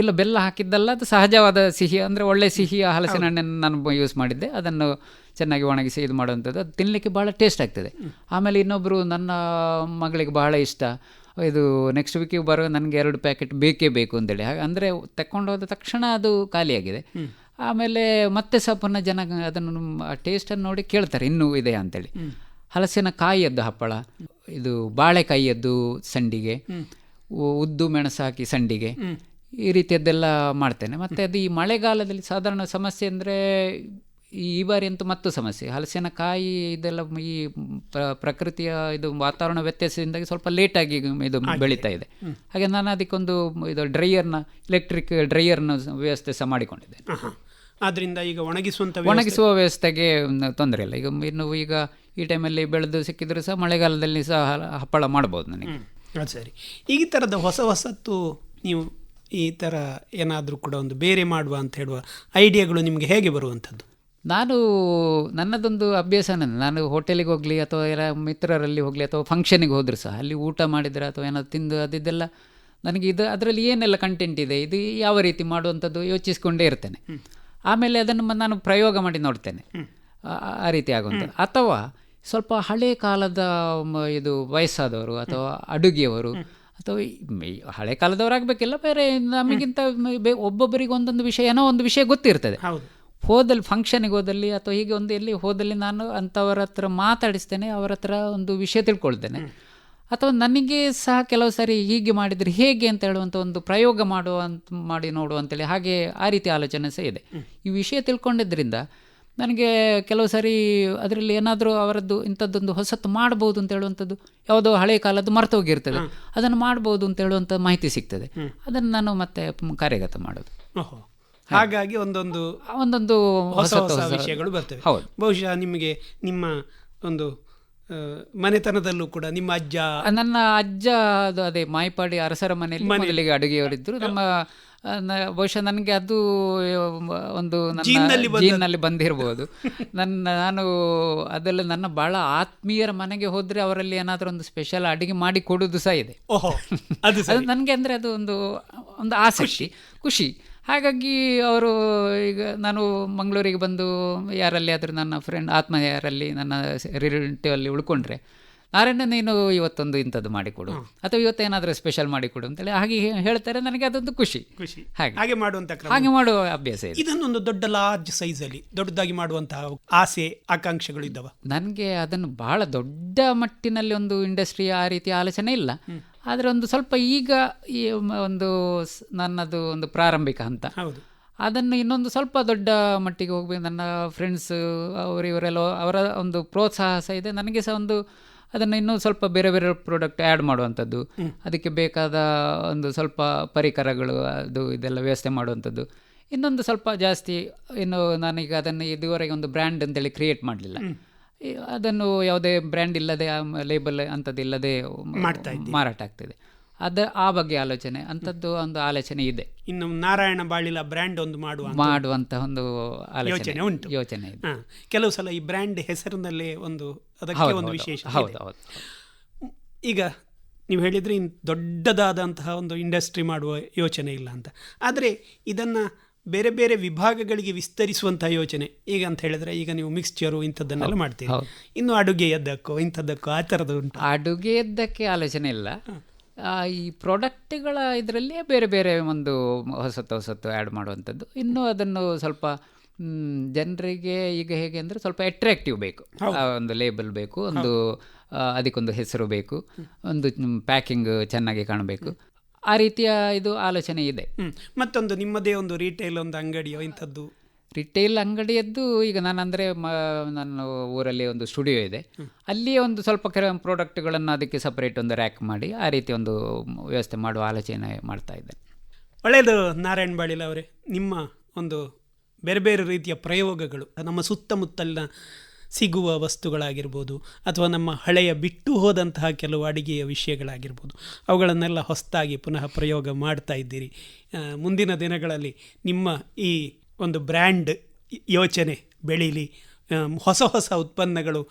ಇಲ್ಲ ಬೆಲ್ಲ ಹಾಕಿದ್ದಲ್ಲ ಅದು ಸಹಜವಾದ ಸಿಹಿ ಅಂದರೆ ಒಳ್ಳೆ ಸಿಹಿ ಹಲಸಿನ ಹಣ್ಣನ್ನು ನಾನು ಯೂಸ್ ಮಾಡಿದ್ದೆ. ಅದನ್ನು ಚೆನ್ನಾಗಿ ಒಣಗಿಸಿ ಇದು ಮಾಡುವಂಥದ್ದು. ಅದು ತಿನ್ನಲಿಕ್ಕೆ ಭಾಳ ಟೇಸ್ಟ್ ಆಗ್ತದೆ. ಆಮೇಲೆ ಇನ್ನೊಬ್ಬರು ನನ್ನ ಮಗಳಿಗೆ ಬಹಳ ಇಷ್ಟ. ಇದು ನೆಕ್ಸ್ಟ್ ವೀಕಿಗೆ ಬರೋ ನನಗೆ ಎರಡು ಪ್ಯಾಕೆಟ್ ಬೇಕೇ ಬೇಕು ಅಂತೇಳಿ. ಹಾಗೆ ಅಂದರೆ ತಕ್ಕೊಂಡು ಹೋದ ತಕ್ಷಣ ಅದು ಖಾಲಿಯಾಗಿದೆ. ಆಮೇಲೆ ಮತ್ತೆ ಸಹ ಪುನಃ ಜನ ಅದನ್ನು ಟೇಸ್ಟನ್ನು ನೋಡಿ ಕೇಳ್ತಾರೆ ಇನ್ನೂ ಇದೆ ಅಂತೇಳಿ. ಹಲಸಿನ ಕಾಯಿಯದ್ದು ಹಪ್ಪಳ ಇದು ಬಾಳೆಕಾಯಿಯದ್ದು ಸಂಡಿಗೆ ಉದ್ದು ಮೆಣಸು ಹಾಕಿ ಸಂಡಿಗೆ ಈ ರೀತಿಯದ್ದೆಲ್ಲ ಮಾಡ್ತೇನೆ. ಮತ್ತು ಅದು ಈ ಮಳೆಗಾಲದಲ್ಲಿ ಸಾಧಾರಣ ಸಮಸ್ಯೆ ಅಂದರೆ ಈ ಬಾರಿ ಅಂತೂ ಮತ್ತು ಸಮಸ್ಯೆ. ಹಲಸಿನಕಾಯಿ ಇದೆಲ್ಲ ಈ ಪ್ರ- ಪ್ರಕೃತಿಯ ಇದು ವಾತಾವರಣ ವ್ಯತ್ಯಾಸದಿಂದಾಗಿ ಸ್ವಲ್ಪ ಲೇಟಾಗಿ ಇದು ಬೆಳೀತಾ ಇದೆ. ಹಾಗೆ ನಾನು ಅದಕ್ಕೊಂದು ಇದು ಡ್ರೈಯರ್ನ ಎಲೆಕ್ಟ್ರಿಕ್ ಡ್ರೈಯರ್ನ ವ್ಯವಸ್ಥೆ ಸಹ ಮಾಡಿಕೊಂಡಿದ್ದೇನೆ. ಆದ್ದರಿಂದ ಈಗ ಒಣಗಿಸುವಂಥ ಒಣಗಿಸುವ ವ್ಯವಸ್ಥೆಗೆ ತೊಂದರೆ ಇಲ್ಲ. ಈಗ ಇನ್ನು ಈಗ ಈ ಟೈಮಲ್ಲಿ ಬೆಳೆದು ಸಿಕ್ಕಿದ್ರು ಸಹ ಮಳೆಗಾಲದಲ್ಲಿ ಸಹ ಹಪ್ಪಳ ಮಾಡ್ಬೋದು ನನಗೆ. ಅದು ಸರಿ. ಈ ಥರದ ಹೊಸ ಹೊಸತ್ತು ನೀವು ಈ ಥರ ಏನಾದರೂ ಕೂಡ ಒಂದು ಬೇರೆ ಮಾಡುವ ಅಂತ ಹೇಳುವ ಐಡಿಯಾಗಳು ನಿಮಗೆ ಹೇಗೆ ಬರುವಂಥದ್ದು? ನಾನು ನನ್ನದೊಂದು ಅಭ್ಯಾಸನೇ ನಾನು ಹೋಟೆಲಿಗೆ ಹೋಗಲಿ ಅಥವಾ ಯಾರ ಮಿತ್ರರಲ್ಲಿ ಹೋಗಲಿ ಅಥವಾ ಫಂಕ್ಷನಿಗೆ ಹೋದರೂ ಸಹ ಅಲ್ಲಿ ಊಟ ಮಾಡಿದ್ರೆ ಅಥವಾ ಏನಾದ್ರು ತಿಂದು ಅದಿದ್ದೆಲ್ಲ ನನಗೆ ಇದು ಅದರಲ್ಲಿ ಏನೆಲ್ಲ ಕಂಟೆಂಟ್ ಇದೆ ಇದು ಯಾವ ರೀತಿ ಮಾಡುವಂಥದ್ದು ಯೋಚಿಸ್ಕೊಂಡೇ ಇರ್ತೇನೆ. ಆಮೇಲೆ ಅದನ್ನು ನಾನು ಪ್ರಯೋಗ ಮಾಡಿ ನೋಡ್ತೇನೆ. ಆ- ರೀತಿ ಆಗುವಂಥದ್ದು. ಅಥವಾ ಸ್ವಲ್ಪ ಹಳೆ ಕಾಲದ ಇದು ವಯಸ್ಸಾದವರು ಅಥವಾ ಅಡುಗೆಯವರು ಅಥವಾ ಹಳೆ ಕಾಲದವರಾಗಬೇಕಿಲ್ಲ ಬೇರೆ ನಮಗಿಂತ ಒಬ್ಬೊಬ್ಬರಿಗೆ ಒಂದೊಂದು ವಿಷಯ ಏನೋ ಒಂದು ವಿಷಯ ಗೊತ್ತಿರ್ತದೆ. ಹೋದಲ್ಲಿ ಫಂಕ್ಷನಿಗೆ ಹೋದಲ್ಲಿ ಅಥವಾ ಹೀಗೆ ಒಂದು ಎಲ್ಲಿ ಹೋದಲ್ಲಿ ನಾನು ಅಂಥವ್ರ ಹತ್ರ ಮಾತಾಡಿಸ್ತೇನೆ ಅವರ ಹತ್ರ ಒಂದು ವಿಷಯ ತಿಳ್ಕೊಳ್ತೇನೆ. ಅಥವಾ ನನಗೆ ಸಹ ಕೆಲವು ಸಾರಿ ಹೀಗೆ ಮಾಡಿದರೆ ಹೇಗೆ ಅಂತ ಹೇಳುವಂಥ ಒಂದು ಪ್ರಯೋಗ ಮಾಡುವ ಮಾಡಿ ನೋಡುವ ಅಂತೇಳಿ ಹಾಗೆ ಆ ರೀತಿ ಆಲೋಚನೆ ಸಹ ಇದೆ. ಈ ವಿಷಯ ತಿಳ್ಕೊಂಡಿದ್ದರಿಂದ ನನಗೆ ಕೆಲವು ಸಾರಿ ಅದರಲ್ಲಿ ಏನಾದರೂ ಅವರದ್ದು ಇಂಥದ್ದೊಂದು ಹೊಸತು ಮಾಡ್ಬೋದು ಅಂತ ಹೇಳುವಂಥದ್ದು ಯಾವುದೋ ಹಳೆ ಕಾಲದ್ದು ಮರ್ತೋಗಿರ್ತದೆ ಅದನ್ನು ಮಾಡ್ಬೋದು ಅಂತ ಹೇಳುವಂಥ ಮಾಹಿತಿ ಸಿಗ್ತದೆ. ಅದನ್ನು ನಾನು ಮತ್ತೆ ಕಾರ್ಯಗತ ಮಾಡೋದು. ಹಾಗಾಗಿ ಒಂದೊಂದು ಒಂದೊಂದು ಹೊಸ ಹೊಸ ವಿಷಯಗಳು ಬರ್ತವೆ. ಬಹುಶಃ ನಿಮಗೆ ನಿಮ್ಮ ಒಂದು ಮನೆತನದಲ್ಲೂ ಕೂಡ ನಿಮ್ಮ ಅಜ್ಜ ನನ್ನ ಅಜ್ಜ ಅದು ಅದೇ ಮಾಯಿಪಾಡಿ ಅರಸರ ಮನೆಯಲ್ಲಿ ಮೊದಲಿಗೆ ಅಡುಗೆಯವರಿದ್ದರು ನಮ್ಮ ಬಹುಶಃ ನನಗೆ ಅದು ಒಂದು ಜೀನ್ನಲ್ಲಿ ಬಂದಿರಬಹುದು ನನ್ನ ನಾನು ಅದೆಲ್ಲ ನನ್ನ ಬಹಳ ಆತ್ಮೀಯರ ಮನೆಗೆ ಹೋದರೆ ಅವರಲ್ಲಿ ಏನಾದರೂ ಒಂದು ಸ್ಪೆಷಲ್ ಅಡುಗೆ ಮಾಡಿ ಕೊಡೋದು ಸಹ ಇದೆ. ಅದು ನನಗೆ ಅಂದರೆ ಅದು ಒಂದು ಒಂದು ಆಸಕ್ತಿ. ಖುಷಿ. ಹಾಗಾಗಿ ಅವರು ಈಗ ನಾನು ಮಂಗಳೂರಿಗೆ ಬಂದು ಯಾರಲ್ಲಿ ಆದರೂ ನನ್ನ ಫ್ರೆಂಡ್ ಆತ್ಮ ಯಾರಲ್ಲಿ ನನ್ನ ರಿಲೇಟಿವ್ ಅಲ್ಲಿ ಉಳ್ಕೊಂಡ್ರೆ ನಾರಾಯಣ ನೀನು ಇವತ್ತೊಂದು ಇಂಥದ್ದು ಮಾಡಿಕೊಡು. ಅಥವಾ ಇವತ್ತೇನಾದರೂ ಸ್ಪೆಷಲ್ ಮಾಡಿಕೊಡು ಅಂತೇಳಿ ಹಾಗೆ ಹೇಳ್ತಾರೆ ನನಗೆ ಅದೊಂದು ಖುಷಿ. ಖುಷಿ. ಹಾಗೆ. ಹಾಗೆ ಮಾಡುವಂತ ಹಾಗೆ ಮಾಡುವ ಅಭ್ಯಾಸ ಇದೆ. ಇದನ್ನೊಂದು ದೊಡ್ಡ ಲಾರ್ಜ್ ಸೈಜಲ್ಲಿ ಅಲ್ಲಿ ದೊಡ್ಡದಾಗಿ ಮಾಡುವಂತಹ ಆಸೆ ಆಕಾಂಕ್ಷೆಗಳು ಇದ್ದವ? ನನಗೆ ಅದನ್ನು ಬಹಳ ದೊಡ್ಡ ಮಟ್ಟಿನಲ್ಲಿ ಒಂದು ಇಂಡಸ್ಟ್ರಿ ಆ ರೀತಿ ಆಲೋಚನೆ ಇಲ್ಲ. ಆದರೆ ಒಂದು ಸ್ವಲ್ಪ ಈಗ ಈ ಒಂದು ನನ್ನದು ಒಂದು ಪ್ರಾರಂಭಿಕ ಹಂತ. ಅದನ್ನು ಇನ್ನೊಂದು ಸ್ವಲ್ಪ ದೊಡ್ಡ ಮಟ್ಟಿಗೆ ಹೋಗಬೇಕು. ನನ್ನ ಫ್ರೆಂಡ್ಸ್ ಅವರು ಇವರೆಲ್ಲ ಅವರ ಒಂದು ಪ್ರೋತ್ಸಾಹ ಸಹ ಇದೆ. ನನಗೆ ಸಹ ಒಂದು ಅದನ್ನು ಇನ್ನೂ ಸ್ವಲ್ಪ ಬೇರೆ ಬೇರೆ ಪ್ರಾಡಕ್ಟ್ ಆ್ಯಡ್ ಮಾಡುವಂಥದ್ದು. ಅದಕ್ಕೆ ಬೇಕಾದ ಒಂದು ಸ್ವಲ್ಪ ಪರಿಕರಗಳು ಅದು ಇದೆಲ್ಲ ವ್ಯವಸ್ಥೆ ಮಾಡುವಂಥದ್ದು. ಇನ್ನೊಂದು ಸ್ವಲ್ಪ ಜಾಸ್ತಿ ಇನ್ನು ನಾನೀಗ ಅದನ್ನು ಇದುವರೆಗೆ ಒಂದು ಬ್ರ್ಯಾಂಡ್ ಅಂತೇಳಿ ಕ್ರಿಯೇಟ್ ಮಾಡಲಿಲ್ಲ. ಅದನ್ನು ಯಾವುದೇ ಬ್ರ್ಯಾಂಡ್ ಇಲ್ಲದೆ ಲೇಬಲ್ ಅಂಥದ್ದು ಇಲ್ಲದೆ ಮಾಡ್ತಾ ಮಾರಾಟ ಆಗ್ತಿದೆ. ಅದ ಆ ಬಗ್ಗೆ ಆಲೋಚನೆ ಅಂಥದ್ದು ಒಂದು ಆಲೋಚನೆ ಇದೆ. ಇನ್ನು ನಾರಾಯಣ ಬಾಳಿಲ ಬ್ರ್ಯಾಂಡ್ ಒಂದು ಮಾಡುವ ಮಾಡುವಂತ ಒಂದು ಆಲೋಚನೆ ಯೋಚನೆ ಉಂಟು. ಯೋಚನೆ ಇದೆ. ಕೆಲವು ಸಲ ಈ ಬ್ರ್ಯಾಂಡ್ ಹೆಸರಿನಲ್ಲೇ ಒಂದು ಅದಕ್ಕೆ ಒಂದು ವಿಶೇಷ ಹೌದು ಹೌದು. ಈಗ ನೀವು ಹೇಳಿದ್ರೆ ಇನ್ ದೊಡ್ಡದಾದಂತಹ ಒಂದು ಇಂಡಸ್ಟ್ರಿ ಮಾಡುವ ಯೋಚನೆ ಇಲ್ಲ ಅಂತ. ಆದರೆ ಇದನ್ನು ಬೇರೆ ಬೇರೆ ವಿಭಾಗಗಳಿಗೆ ವಿಸ್ತರಿಸುವಂಥ ಯೋಚನೆ. ಈಗ ಅಂತ ಹೇಳಿದ್ರೆ ಈಗ ನೀವು ಮಿಕ್ಸ್ಚರು ಇಂಥದ್ದನ್ನೆಲ್ಲ ಮಾಡ್ತೀರಿ. ಇನ್ನು ಅಡುಗೆಯದ್ದಕ್ಕೋ ಇಂಥದ್ದಕ್ಕೋ ಆ ಥರದ್ದು ಉಂಟು? ಅಡುಗೆಯದ್ದಕ್ಕೆ ಆಲೋಚನೆ ಇಲ್ಲ. ಈ ಪ್ರಾಡಕ್ಟ್ಗಳ ಇದರಲ್ಲಿ ಬೇರೆ ಬೇರೆ ಒಂದು ಹೊಸತು ಹೊಸತು ಆ್ಯಡ್ ಮಾಡುವಂಥದ್ದು. ಇನ್ನೂ ಅದನ್ನು ಸ್ವಲ್ಪ ಜನರಿಗೆ ಈಗ ಹೇಗೆ ಅಂದರೆ ಸ್ವಲ್ಪ ಅಟ್ರಾಕ್ಟಿವ್ ಬೇಕು. ಒಂದು ಲೇಬಲ್ ಬೇಕು ಒಂದು ಅದಕ್ಕೊಂದು ಹೆಸರು ಬೇಕು ಒಂದು ಪ್ಯಾಕಿಂಗ್ ಚೆನ್ನಾಗಿ ಕಾಣಬೇಕು. ಆ ರೀತಿಯ ಇದು ಆಲೋಚನೆ ಇದೆ. ಮತ್ತೊಂದು ನಿಮ್ಮದೇ ಒಂದು ರಿಟೇಲ್ ಒಂದು ಅಂಗಡಿಯೋ ಇಂಥದ್ದು? ರಿಟೇಲ್ ಅಂಗಡಿಯದ್ದು ಈಗ ನಾನು ಅಂದರೆ ಮ ನನ್ನ ಊರಲ್ಲಿ ಒಂದು ಸ್ಟುಡಿಯೋ ಇದೆ. ಅಲ್ಲಿ ಒಂದು ಸ್ವಲ್ಪ ಕೆಲವೊಂದು ಪ್ರಾಡಕ್ಟ್ಗಳನ್ನು ಅದಕ್ಕೆ ಸಪ್ರೇಟ್ ಒಂದು ರ್ಯಾಕ್ ಮಾಡಿ ಆ ರೀತಿ ಒಂದು ವ್ಯವಸ್ಥೆ ಮಾಡುವ ಆಲೋಚನೆ ಮಾಡ್ತಾ ಇದ್ದೇನೆ ಒಳ್ಳೆಯದು ನಾರಾಯಣ್ ಬಾಳಿಲ ಅವರೇ. ನಿಮ್ಮ ಒಂದು ಬೇರೆ ಬೇರೆ ರೀತಿಯ ಪ್ರಯೋಗಗಳು ನಮ್ಮ ಸುತ್ತಮುತ್ತಲಿನ ಸಿಗುವ ವಸ್ತುಗಳಾಗಿರ್ಬೋದು ಅಥವಾ ನಮ್ಮ ಹಳೆಯ ಬಿಟ್ಟು ಹೋದಂತಹ ಕೆಲವು ಅಡಿಗೆಯ ವಿಷಯಗಳಾಗಿರ್ಬೋದು. ಅವುಗಳನ್ನೆಲ್ಲ ಹೊಸದಾಗಿ ಪುನಃ ಪ್ರಯೋಗ ಮಾಡ್ತಾ ಇದ್ದೀರಿ. ಮುಂದಿನ ದಿನಗಳಲ್ಲಿ ನಿಮ್ಮ ಈ ಒಂದು ಬ್ರ್ಯಾಂಡ್ ಯೋಚನೆ ಬೆಳೀಲಿ. ಹೊಸ ಹೊಸ ಉತ್ಪನ್ನಗಳು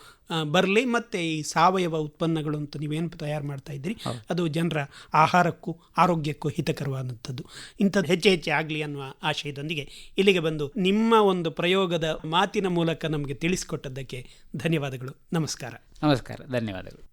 ಬರಲಿ ಮತ್ತು ಈ ಸಾವಯವ ಉತ್ಪನ್ನಗಳು ಅಂತ ನೀವೇನು ತಯಾರು ಮಾಡ್ತಾ ಇದ್ದೀರಿ ಅದು ಜನರ ಆಹಾರಕ್ಕೂ ಆರೋಗ್ಯಕ್ಕೂ ಹಿತಕರವಾದಂಥದ್ದು. ಇಂಥದ್ದು ಹೆಚ್ಚು ಹೆಚ್ಚು ಆಗಲಿ ಅನ್ನುವ ಆಶಯದೊಂದಿಗೆ ಇಲ್ಲಿಗೆ ಬಂದು ನಿಮ್ಮ ಒಂದು ಪ್ರಯೋಗದ ಮಾತಿನ ಮೂಲಕ ನಮಗೆ ತಿಳಿಸಿಕೊಟ್ಟದ್ದಕ್ಕೆ ಧನ್ಯವಾದಗಳು. ನಮಸ್ಕಾರ. ನಮಸ್ಕಾರ. ಧನ್ಯವಾದಗಳು.